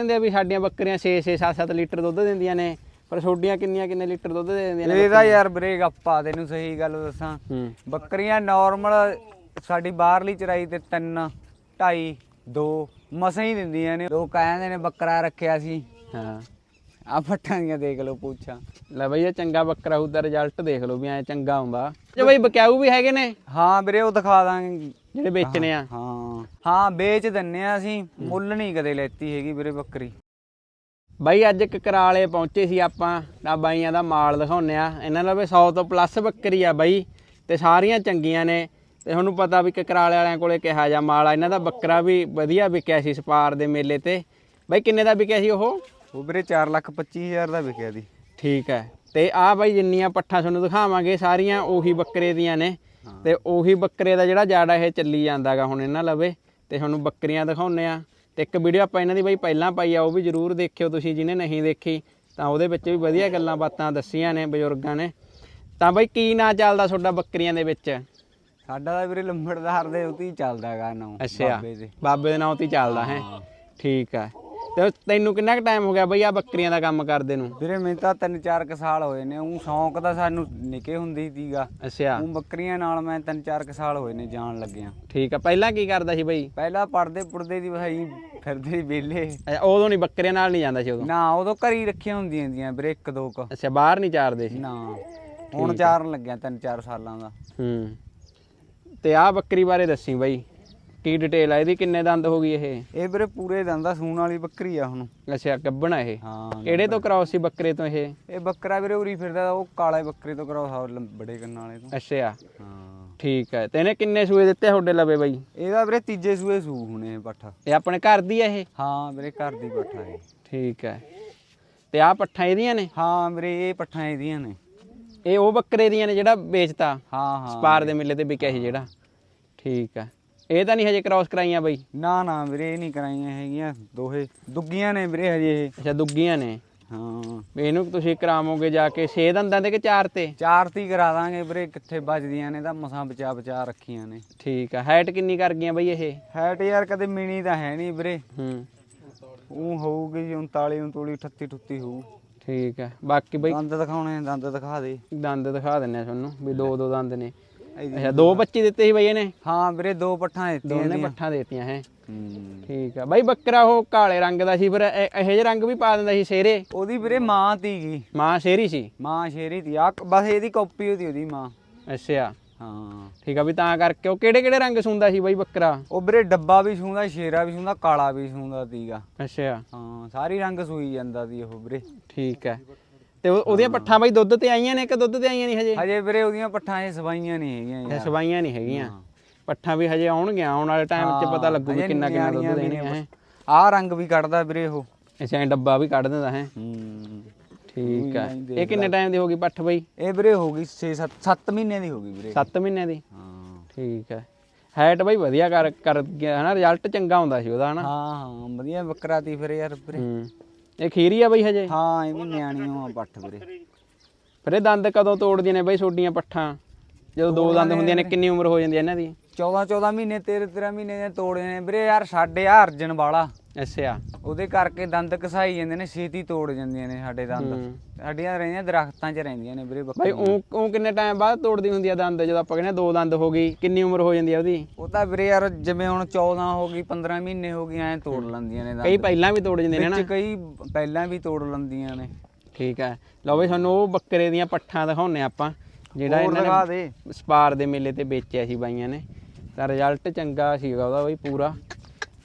ਕਹਿੰਦੇ ਆ ਵੀ ਸਾਡੀਆਂ ਬੱਕਰੀਆਂ 6 6 7 7 ਲੀਟਰ ਦੁੱਧ ਦਿੰਦੀਆਂ ਨੇ ਪਰ ਛੋਡੀਆਂ ਕਿੰਨੀਆਂ ਕਿੰਨੇ ਲੀਟਰ ਦੁੱਧ ਦੇ ਦਿੰਦੀਆਂ ਨੇ ਇਹਦਾ ਯਾਰ ਵੀਰੇ ਗੱਪਾ ਤੈਨੂੰ ਸਹੀ ਗੱਲ ਦੱਸਾਂ। ਹੂੰ। ਬੱਕਰੀਆਂ ਨਾਰਮਲ ਸਾਡੀ ਬਾਹਰਲੀ ਚਰਾਈ ਤੇ 3 2.5 2 ਮਸਾਂ ਹੀ ਦਿੰਦੀਆਂ ਨੇ। ਲੋਕ ਕਹਿੰਦੇ ਨੇ ਬੱਕਰਾ ਰੱਖਿਆ ਸੀ। ਹਾਂ। ਆ ਫੱਟਾਂ ਦੀਆਂ ਦੇਖ ਲਓ ਪੁੱਛਾਂ। ਲੈ ਬਈ ਇਹ ਚੰਗਾ ਬੱਕਰਾ ਉਹਦਾ ਰਿਜ਼ਲਟ ਦੇਖ ਲਓ ਵੀ ਐ ਚੰਗਾ ਹੁੰਦਾ। ਜੇ ਬਈ ਬਕਿਆਊ ਵੀ ਹੈਗੇ ਨੇ? ਹਾਂ ਵੀਰੇ ਉਹ ਦਿਖਾ ਦਾਂਗੇ। ਜਿਹੜੇ ਵੇਚਣੇ ਆ। ਹਾਂ ਹਾਂ। ਵੇਚ ਦਿੰਨੇ ਆ ਅਸੀਂ। ਮੁੱਲ ਨਹੀਂ ਕਦੇ ਲੈਤੀ ਹੈਗੀ ਵੀਰੇ ਬੱਕਰੀ। ਬਾਈ ਅੱਜ ਕਕਰਾਲੇ ਪਹੁੰਚੇ ਸੀ ਆਪਾਂ ਤਾਂ ਬਾਈਆਂ ਦਾ ਮਾਲ ਦਿਖਾਉਨੇ ਆ। ਇਹਨਾਂ ਨਾਲ ਵੀ 100 ਤੋਂ ਪਲੱਸ ਬੱਕਰੀ ਆ ਬਾਈ ਤੇ ਸਾਰੀਆਂ ਚੰਗੀਆਂ ਨੇ। ਤੇ ਤੁਹਾਨੂੰ ਪਤਾ ਵੀ ਕਕਰਾਲੇ ਵਾਲਿਆਂ ਕੋਲੇ ਕਿਹਾ ਜਾ ਮਾਲ ਆ। ਇਹਨਾਂ ਦਾ ਬੱਕਰਾ ਵੀ ਵਧੀਆ ਵਿਕਿਆ ਸੀ ਸਪਾਰ ਦੇ ਮੇਲੇ ਤੇ। ਬਾਈ ਕਿੰਨੇ ਦਾ ਵਿਕਿਆ ਸੀ ਉਹ? ਉਹ ਵੀਰੇ 425000 ਦਾ ਵਿਕਿਆ ਦੀ ਠੀਕ ਹੈ। ਤੇ ਆ ਬਾਈ ਜਿੰਨੀਆਂ ਪੱਠਾਂ ਤੁਹਾਨੂੰ ਦਿਖਾਵਾਂਗੇ ਸਾਰੀਆਂ ਉਹੀ ਬੱਕਰੇ ਦੀਆਂ ਨੇ। ਤੇ ਉਹੀ ਬੱਕਰੇ ਦਾ ਜਿਹੜਾ ਜਾੜਾ ਇਹ ਚੱਲੀ ਜਾਂਦਾਗਾ ਹੁਣ ਇਹਨਾਂ ਲਵੇ ਤੇ ਤੁਹਾਨੂੰ ਬੱਕਰੀਆਂ ਦਿਖਾਉਨੇ ਆ ਤੇ ਇੱਕ ਵੀਡੀਓ ਆਪਾਂ ਇਹਨਾਂ ਦੀ ਬਾਈ ਪਹਿਲਾਂ ਪਾਈ ਆ ਉਹ ਵੀ ਜਰੂਰ ਦੇਖਿਓ ਤੁਸੀਂ ਜਿਹਨੇ ਨਹੀਂ ਦੇਖੀ ਤਾਂ ਉਹਦੇ ਵਿੱਚ ਵੀ ਵਧੀਆ ਗੱਲਾਂ ਬਾਤਾਂ ਦੱਸੀਆਂ ਨੇ ਬਜ਼ੁਰਗਾਂ ਨੇ। ਤਾਂ ਬਾਈ ਕੀ ਨਾਂ ਚੱਲਦਾ ਤੁਹਾਡਾ ਬੱਕਰੀਆਂ ਦੇ ਵਿੱਚ? ਸਾਡਾ ਤਾਂ ਵੀਰੇ ਲੰਬੜਦਾਰ ਦੇ ਉਤੀ ਹੀ ਚੱਲਦਾ ਹੈਗਾ ਨਾ ਅੱਛਾ। ਬਾਬੇ ਦੇ। ਬਾਬੇ ਦੇ ਨਾਂ ਤੇ ਹੀ ਚੱਲਦਾ ਹੈ। ਠੀਕ ਹੈ ਤੇ ਤੈਨੂੰ ਕਿੰਨਾ ਕੁ ਟਾਈਮ ਹੋ ਗਿਆ ਬਈ ਆ ਬੱਕਰੀਆਂ ਦਾ ਕੰਮ ਕਰਦੇ ਨੂੰ? ਵੀਰੇ ਮੈਨੂੰ ਤਾਂ ਤਿੰਨ ਚਾਰ ਕੁ ਸਾਲ ਹੋਏ ਨੇ ਉਹ ਸ਼ੌਂਕ ਤਾਂ ਸਾਨੂੰ ਨਿੱਕੇ ਹੁੰਦੀ ਸੀਗਾ। ਅੱਛਾ। ਉਹ ਬੱਕਰੀਆਂ ਨਾਲ ਮੈਂ ਤਿੰਨ ਚਾਰ ਕੁ ਸਾਲ ਹੋਏ ਨੇ ਜਾਣ ਲੱਗਿਆ। ਠੀਕ ਹੈ ਪਹਿਲਾਂ ਕੀ ਕਰਦਾ ਸੀ ਬਈ? ਪਹਿਲਾਂ ਪੜਦੇ ਪੁੜਦੇ ਦੀ ਭਾਈ ਫਿਰਦੇ ਸੀ ਵਿਹਲੇ। ਅੱਛਾ, ਉਦੋਂ ਨਹੀਂ ਬੱਕਰੀਆਂ ਨਾਲ ਨਹੀਂ ਜਾਂਦਾ ਸੀ ਉਦੋਂ? ਨਾ ਉਦੋਂ ਘਰੀ ਰੱਖੀਆਂ ਹੁੰਦੀਆਂ ਦੀਆਂ ਵੀਰੇ ਇੱਕ ਦੋ ਕੁ। ਅੱਛਾ ਬਾਹਰ ਨਹੀਂ ਚਾਰਦੇ ਸੀ? ਨਾ ਹੁਣ ਚਾਰਨ ਲੱਗਿਆ ਤਿੰਨ ਚਾਰ ਸਾਲਾਂ ਦਾ। ਹੂੰ। ਤੇ ਆਹ ਬੱਕਰੀ ਬਾਰੇ ਦੱਸੀ ਬਾਈ। ਕੀ ਡਿਟੇਲ ਆ? ਇਹਦੀ ਕਿੰਨੇ ਦੰਦ ਹੋ ਗਈ ਇਹ? ਇਹ ਵੀਰੇ ਪੂਰੇ ਦੰਦਾ ਸੂਣ ਵਾਲੀ ਬੱਕਰੀ ਆ ਹੁਣ। ਅੱਛਾ ਗੱਬਣਾ ਇਹ? ਹਾਂ ਕਿਹੜੇ ਤੋਂ ਕਰਾਉ ਸੀ ਬੱਕਰੇ ਤੋਂ ਇਹ? ਇਹ ਬੱਕਰਾ ਵੀਰੇ ਉਰੀ ਫਿਰਦਾ ਉਹ ਕਾਲੇ ਬੱਕਰੇ ਤੋਂ ਕਰਾਓ ਬੜੇ ਕੰਨਾਂ ਵਾਲੇ ਤੋਂ। ਅੱਛਾ। ਹਾਂ। ਠੀਕ ਹੈ ਤੇ ਇਹਨੇ ਕਿੰਨੇ ਸੂਏ ਦਿੱਤੇ ਤੁਹਾਡੇ ਲਵੇ ਬਾਈ? ਇਹਦਾ ਵੀਰੇ ਤੀਜੇ ਸੂਏ ਸੂ ਹੁਣੇ ਪੱਠਾ। ਇਹ ਆਪਣੇ ਘਰ ਦੀ ਆ ਇਹ? ਹਾਂ ਵੀਰੇ ਘਰ ਦੀ ਪੱਠਾ ਇਹ। ਠੀਕ ਹੈ ਤੇ ਆਹ ਪੱਠਾਂ ਇਹਦੀਆਂ ਨੇ? ਹਾਂ ਵੀਰੇ ਇਹ ਪੱਠਾਂ ਇਹਦੀਆਂ ਨੇ। ਇਹ ਉਹ ਬੱਕਰੇ ਦੀਆਂ ਨੇ ਜਿਹੜਾ ਵੇਚਤਾ? ਹਾਂ ਹਾਂ। ਸਪਾਰ ਦੇ ਮੇਲੇ ਤੇ ਵਿਕਿਆ ਸੀ ਜਿਹੜਾ। ਠੀਕ ਹੈ ਇਹ ਤਾਂ ਨਹੀਂ ਹਜੇ ਕ੍ਰਾਸ ਕਰਾਈਆਂ ਬਾਈ? ਨਾ ਨਾ ਵੀਰੇ ਇਹ ਨਹੀਂ ਕਰਾਈਆਂ ਹੈਗੀਆਂ। ਦੋਹੇ ਦੁੱਗੀਆਂ ਨੇ ਵੀਰੇ ਹਜੇ ਇਹ। ਅੱਛਾ ਦੁੱਗੀਆਂ ਨੇ? ਹਾਂ। ਇਹਨੂੰ ਤੁਸੀਂ ਕਰਾਵੋਗੇ ਜਾ ਕੇ 6 ਦੰਦਾਂ ਤੇ ਕਿ 4 ਤੇ? ਚਾਰ ਤੀ ਕਰਾ ਦਾਂਗੇ ਵੀਰੇ ਕਿੱਥੇ ਵੱਜਦੀਆਂ ਨੇ ਤਾਂ ਮਸਾਂ ਬਚਾ ਬਚਾ ਰੱਖੀਆਂ ਨੇ। ਠੀਕ ਹੈ ਹਾਈਟ ਕਿੰਨੀ ਕਰ ਗਈਆਂ ਬਾਈ ਇਹ? ਹੈਟ ਯਾਰ ਕਦੇ ਮਿਣੀ ਤਾਂ ਹੈ ਨਹੀਂ ਵੀਰੇ। ਹੂੰ। ਉਹ ਹੋਊਗੀ ਜੀ 39 39 38 38 ਹੋਊ। ਠੀਕ ਹੈ ਬਾਕੀ ਬਈ ਦੰਦ ਦਿਖਾਉਣੇ ਦੰਦ ਦਿਖਾ ਦੇ। ਦੰਦ ਦਿਖਾ ਦਿੰਨੇ ਆ ਤੁਹਾਨੂੰ ਵੀ ਦੋ ਦੋ ਦੰਦ ਨੇ। ਅੱਛਾ ਦੋ ਬੱਚੇ ਦਿੱਤੇ ਸੀ ਬਈ ਇਹਨੇ? ਹਾਂ ਵੀਰੇ ਦੋ ਪੱਠਾਂ ਦਿੱਤੀਆਂ ਦੋਨੇ ਇਹਦੀਆਂ। ਪੱਠਾਂ ਦੇਤੀਆਂ ਹੈ। ਠੀਕ ਆ। ਬਾਈ ਬੱਕਰਾ ਉਹ ਕਾਲੇ ਰੰਗ ਦਾ ਸੀ ਫਿਰ ਇਹ- ਇਹੋ ਜਿਹੇ ਰੰਗ ਵੀ ਪਾ ਦਿੰਦਾ ਸੀ ਸ਼ੇਰੇ ਉਹਦੀ ਵੀਰੇ ਮਾਂ ਤੀਗੀ। ਮਾਂ ਸ਼ੇਰੀ ਸੀ? ਮਾਂ ਸ਼ੇਰੀ ਤੀ ਆ ਬਸ ਇਹਦੀ ਕਾਪੀ ਉਹਦੀ ਉਹਦੀ ਮਾਂ। ਅੱਛਾ। ਹਾਂ। ਠੀਕ ਆ ਵੀ ਤਾਂ ਕਰਕੇ ਉਹ ਕਿਹੜੇ ਕਿਹੜੇ ਰੰਗ ਸੁੰਦਾ ਸੀ ਬਾਈ ਬੱਕਰਾ? ਉਹ ਵੀਰੇ ਡੱਬਾ ਵੀ ਸੂੰਦਾ ਸ਼ੇਰਾ ਵੀ ਸੂੰਦਾ ਕਾਲਾ ਵੀ ਸੂੰਦਾ ਤੀਗਾ। ਅੱਛਾ। ਹਾਂ ਸਾਰੀ ਰੰਗ ਸੂਈ ਜਾਂਦਾ ਦੀ ਉਹ ਵੀਰੇ। ਠੀਕ ਹੈ ਤੇ ਉਹ- ਉਹਦੀਆਂ ਪੱਠਾਂ ਬਾਈ ਦੁੱਧ ਤੇ ਆਈਆਂ ਨੇ ਕਿ ਦੁੱਧ ਤੇ ਆਈਆਂ ਨਹੀਂ ਹਜੇ? ਹਜੇ ਵੀਰੇ ਉਹਦੀਆਂ ਪੱਠਾਂ ਇਹ ਸਵਾਈਆਂ ਨਹੀਂ ਹੈਗੀਆਂ ਇਹ ਯਾਰ। ਸਵਾਈਆਂ ਨਹੀਂ ਹੈਗੀਆਂ। ਪੱਠਾਂ ਵੀ ਹਜੇ ਆਉਣਗੀਆਂ ਆਉਣ ਵਾਲੇ ਟਾਈਮ 'ਚ ਪਤਾ ਲੱਗੂ ਵੀ ਕਿੰਨਾ ਕਿੰਨਾ ਦੁੱਧ ਦੇਣੀਆਂ ਹੈ। ਆਹ ਰੰਗ ਵੀ ਕੱਢਦਾ ਵੀਰੇ ਉਹ। ਅੱਛਾ ਐਂ ਡੱਬਾ ਵੀ ਕੱਢ ਦਿੰਦਾ ਹੈ। ਹੂੰ। ਠੀਕ ਹੈ ਨਹੀਂ ਇਹ ਕਿੰਨੇ ਟਾਈਮ ਦੀ ਹੋ ਗਈ ਪੱਠ ਬਾਈ? ਇਹ ਵੀਰੇ ਹੋ ਗਈ 6 7 7 ਮਹੀਨੇ ਦੀ ਹੋ ਗਈ ਵੀਰੇ। 7 ਮਹੀਨਿਆਂ ਦੀ? ਹਾਂ। ਠੀਕ ਹੈ ਹਾਈਟ ਬਾਈ ਵਧੀਆ ਕਰ ਕਰ ਗਿਆ ਹਨਾ ਰਿਜ਼ਲਟ ਚੰਗਾ ਹੁੰਦਾ ਸੀ ਉਹਦਾ ਹਨਾ। ਹਾਂ ਹਾਂ ਵਧੀਆ ਬੱਕਰਾ ਤੀ ਫਿਰ ਯਾਰ ਵੀਰੇ। ਹੂੰ। ਇਹ ਖੀਰੀ ਆ ਬਾਈ ਹਜੇ? ਹਾਂ ਇਹ ਵੀ ਨਿਆਣੀਆਂ ਆ ਪੱਠ ਵੀਰੇ। ਫਿਰ ਇਹ ਦੰਦ ਕਦੋਂ ਤੋੜਦੀਆਂ ਨੇ ਬਾਈ ਛੋਡੀਆਂ ਪੱਠਾਂ? ਜਦੋਂ ਦੋ ਦੰਦ ਹੁੰਦੀਆਂ ਨੇ ਕਿੰਨੀ ਉਮਰ ਹੋ ਜਾਂਦੀ ਹੈ ਇਹਨਾਂ ਦੀ? 14 14 ਮਹੀਨੇ 13 13 ਮਹੀਨੇ ਦੇ ਤੋੜੇ ਨੇ। ਵੀਰੇ ਯਾਰ ਸਾਡੇ ਆ ਅਰਜਨ ਵਾਲਾ। ਅੱਛਾ। ਉਹਦੇ ਕਰਕੇ ਦੰਦ ਕਸਾਈ ਜਾਂਦੇ ਨੇ ਛੇਤੀ ਤੋੜ ਜਾਂਦੀਆਂ ਨੇ ਸਾਡੇ ਦੰਦ। ਸਾਡੀਆਂ ਰਹਿੰਦੀਆਂ ਦਰਖਤਾਂ 'ਚ ਰਹਿੰਦੀਆਂ ਨੇ ਵੀਰੇ ਬਾਈ ਬੱਕਰੀਆਂ ਉਹ ਉਹ ਕਿੰਨੇ ਟਾਈਮ ਬਾਅਦ ਤੋੜਦੀ ਹੁੰਦੀ ਆ ਦੰਦ? ਜਦੋਂ ਆਪਾਂ ਕਹਿੰਦੇ ਦੋ ਦੰਦ ਹੋ ਗਈ ਕਿੰਨੀ ਉਮਰ ਹੋ ਜਾਂਦੀ ਆ ਉਹਦੀ? ਉਹ ਤਾਂ ਵੀਰੇ ਯਾਰ ਜਿਵੇਂ ਹੁਣ 14 ਹੋ ਗਈ 15 ਮਹੀਨੇ ਹੋ ਗਈ ਐ ਤੋੜ ਲੈਂਦੀਆਂ ਨੇ ਕਈ ਪਹਿਲਾਂ ਵੀ ਤੋੜ ਜਾਂਦੇ ਨੇ ਨਾ। ਵਿੱਚ ਕਈ ਪਹਿਲਾਂ ਵੀ ਤੋੜ ਲੈਂਦੀਆਂ ਨੇ। ਠੀਕ ਹੈ ਲਓ ਬਈ ਤੁਹਾਨੂੰ ਉਹ ਬੱਕਰੇ ਦੀਆਂ ਪੱਠਾਂ ਦਿਖਾਉਣੇ ਆਪਾਂ ਜਿਹੜਾ ਇਹਨਾਂ ਨੇ ਸਪਾਰ ਦੇ ਮੇਲੇ ਤੇ ਵੇਚਿਆ ਸੀ ਬਾਈਆਂ ਨੇ। ਤਾਂ ਰਿਜ਼ਲਟ ਚੰਗਾ ਸੀਗਾ ਉਹਦਾ ਬਈ ਪੂਰਾ।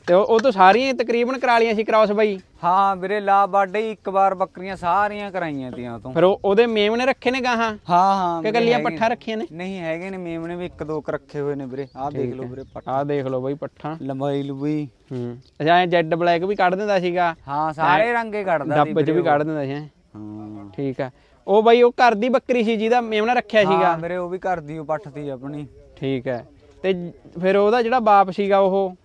ਤੇ ਉਹ ਉਹ ਤੋਂ ਸਾਰੀਆਂ ਹੀ ਤਕਰੀਬਨ ਕਰਾ ਲਈਆਂ ਸੀ ਕ੍ਰਾਸ ਬਾਈ। ਹਾਂ ਵੀਰੇ ਲਾ ਬਾਡੇ ਇੱਕ ਵਾਰ ਬੱਕਰੀਆਂ ਸਾਰੀਆਂ ਕਰਾਈਆਂ ਤੀਆਂ ਤੋਂ। ਫਿਰ ਉਹ ਉਹਦੇ ਮੇਮ ਨੇ ਰੱਖੇ ਨੇ ਗਾਹਾਂ? ਹਾਂ ਹਾਂ ਕਿ ਵੀਰੇ ਕੱਲੀਆਂ ਹੈਗੇ- ਪੱਠਾਂ ਰੱਖੀਆਂ ਨੇ? ਨਹੀਂ ਹੈਗੇ ਨੇ ਮੇਮਣੇ ਵੀ ਇੱਕ ਦੋ ਕ ਰੱਖੇ ਹੋਏ ਨੇ ਵੀਰੇ। ਆਹ ਦੇਖ ਲਓ ਵੀਰੇ ਪੱਠ। ਆਹ ਦੇਖ ਲਓ ਬਈ ਪੱਠਾਂ। ਲੰਬਾਈ ਲੁਬਈ। ਹੂੰ। ਅੱਛਾ ਐ ਜੈਡ ਬਲੈਕ ਵੀ ਕੱਢ ਦਿੰਦਾ ਸੀਗਾ। ਹਾਂ ਸਾਰੇ ਰੰਗੇ ਕੱਢਦਾ ਸੀ ਡੱਬ 'ਚ ਵੀ ਕੱਢ ਦਿੰਦਾ ਸੀ ਹੈਂ। ਹਾਂ। ਠੀਕ ਆ। ਉਹ ਬਾਈ ਉਹ ਘਰ ਦੀ ਬੱਕਰੀ ਸੀ ਜਿਹਦਾ ਮੇਮਣਾ ਰੱਖਿਆ ਸੀਗਾ। ਵੀਰੇ ਉਹ ਵੀ ਕਰਦੀ ਉਹ ਪੱਠ ਤੀ ਆਪਣੀ। ਠੀਕ ਹੈ। ਤੇ ਫਿਰ ਉਹਦਾ ਜਿਹੜਾ ਬਾਪ ਸੀਗਾ ਉਹ?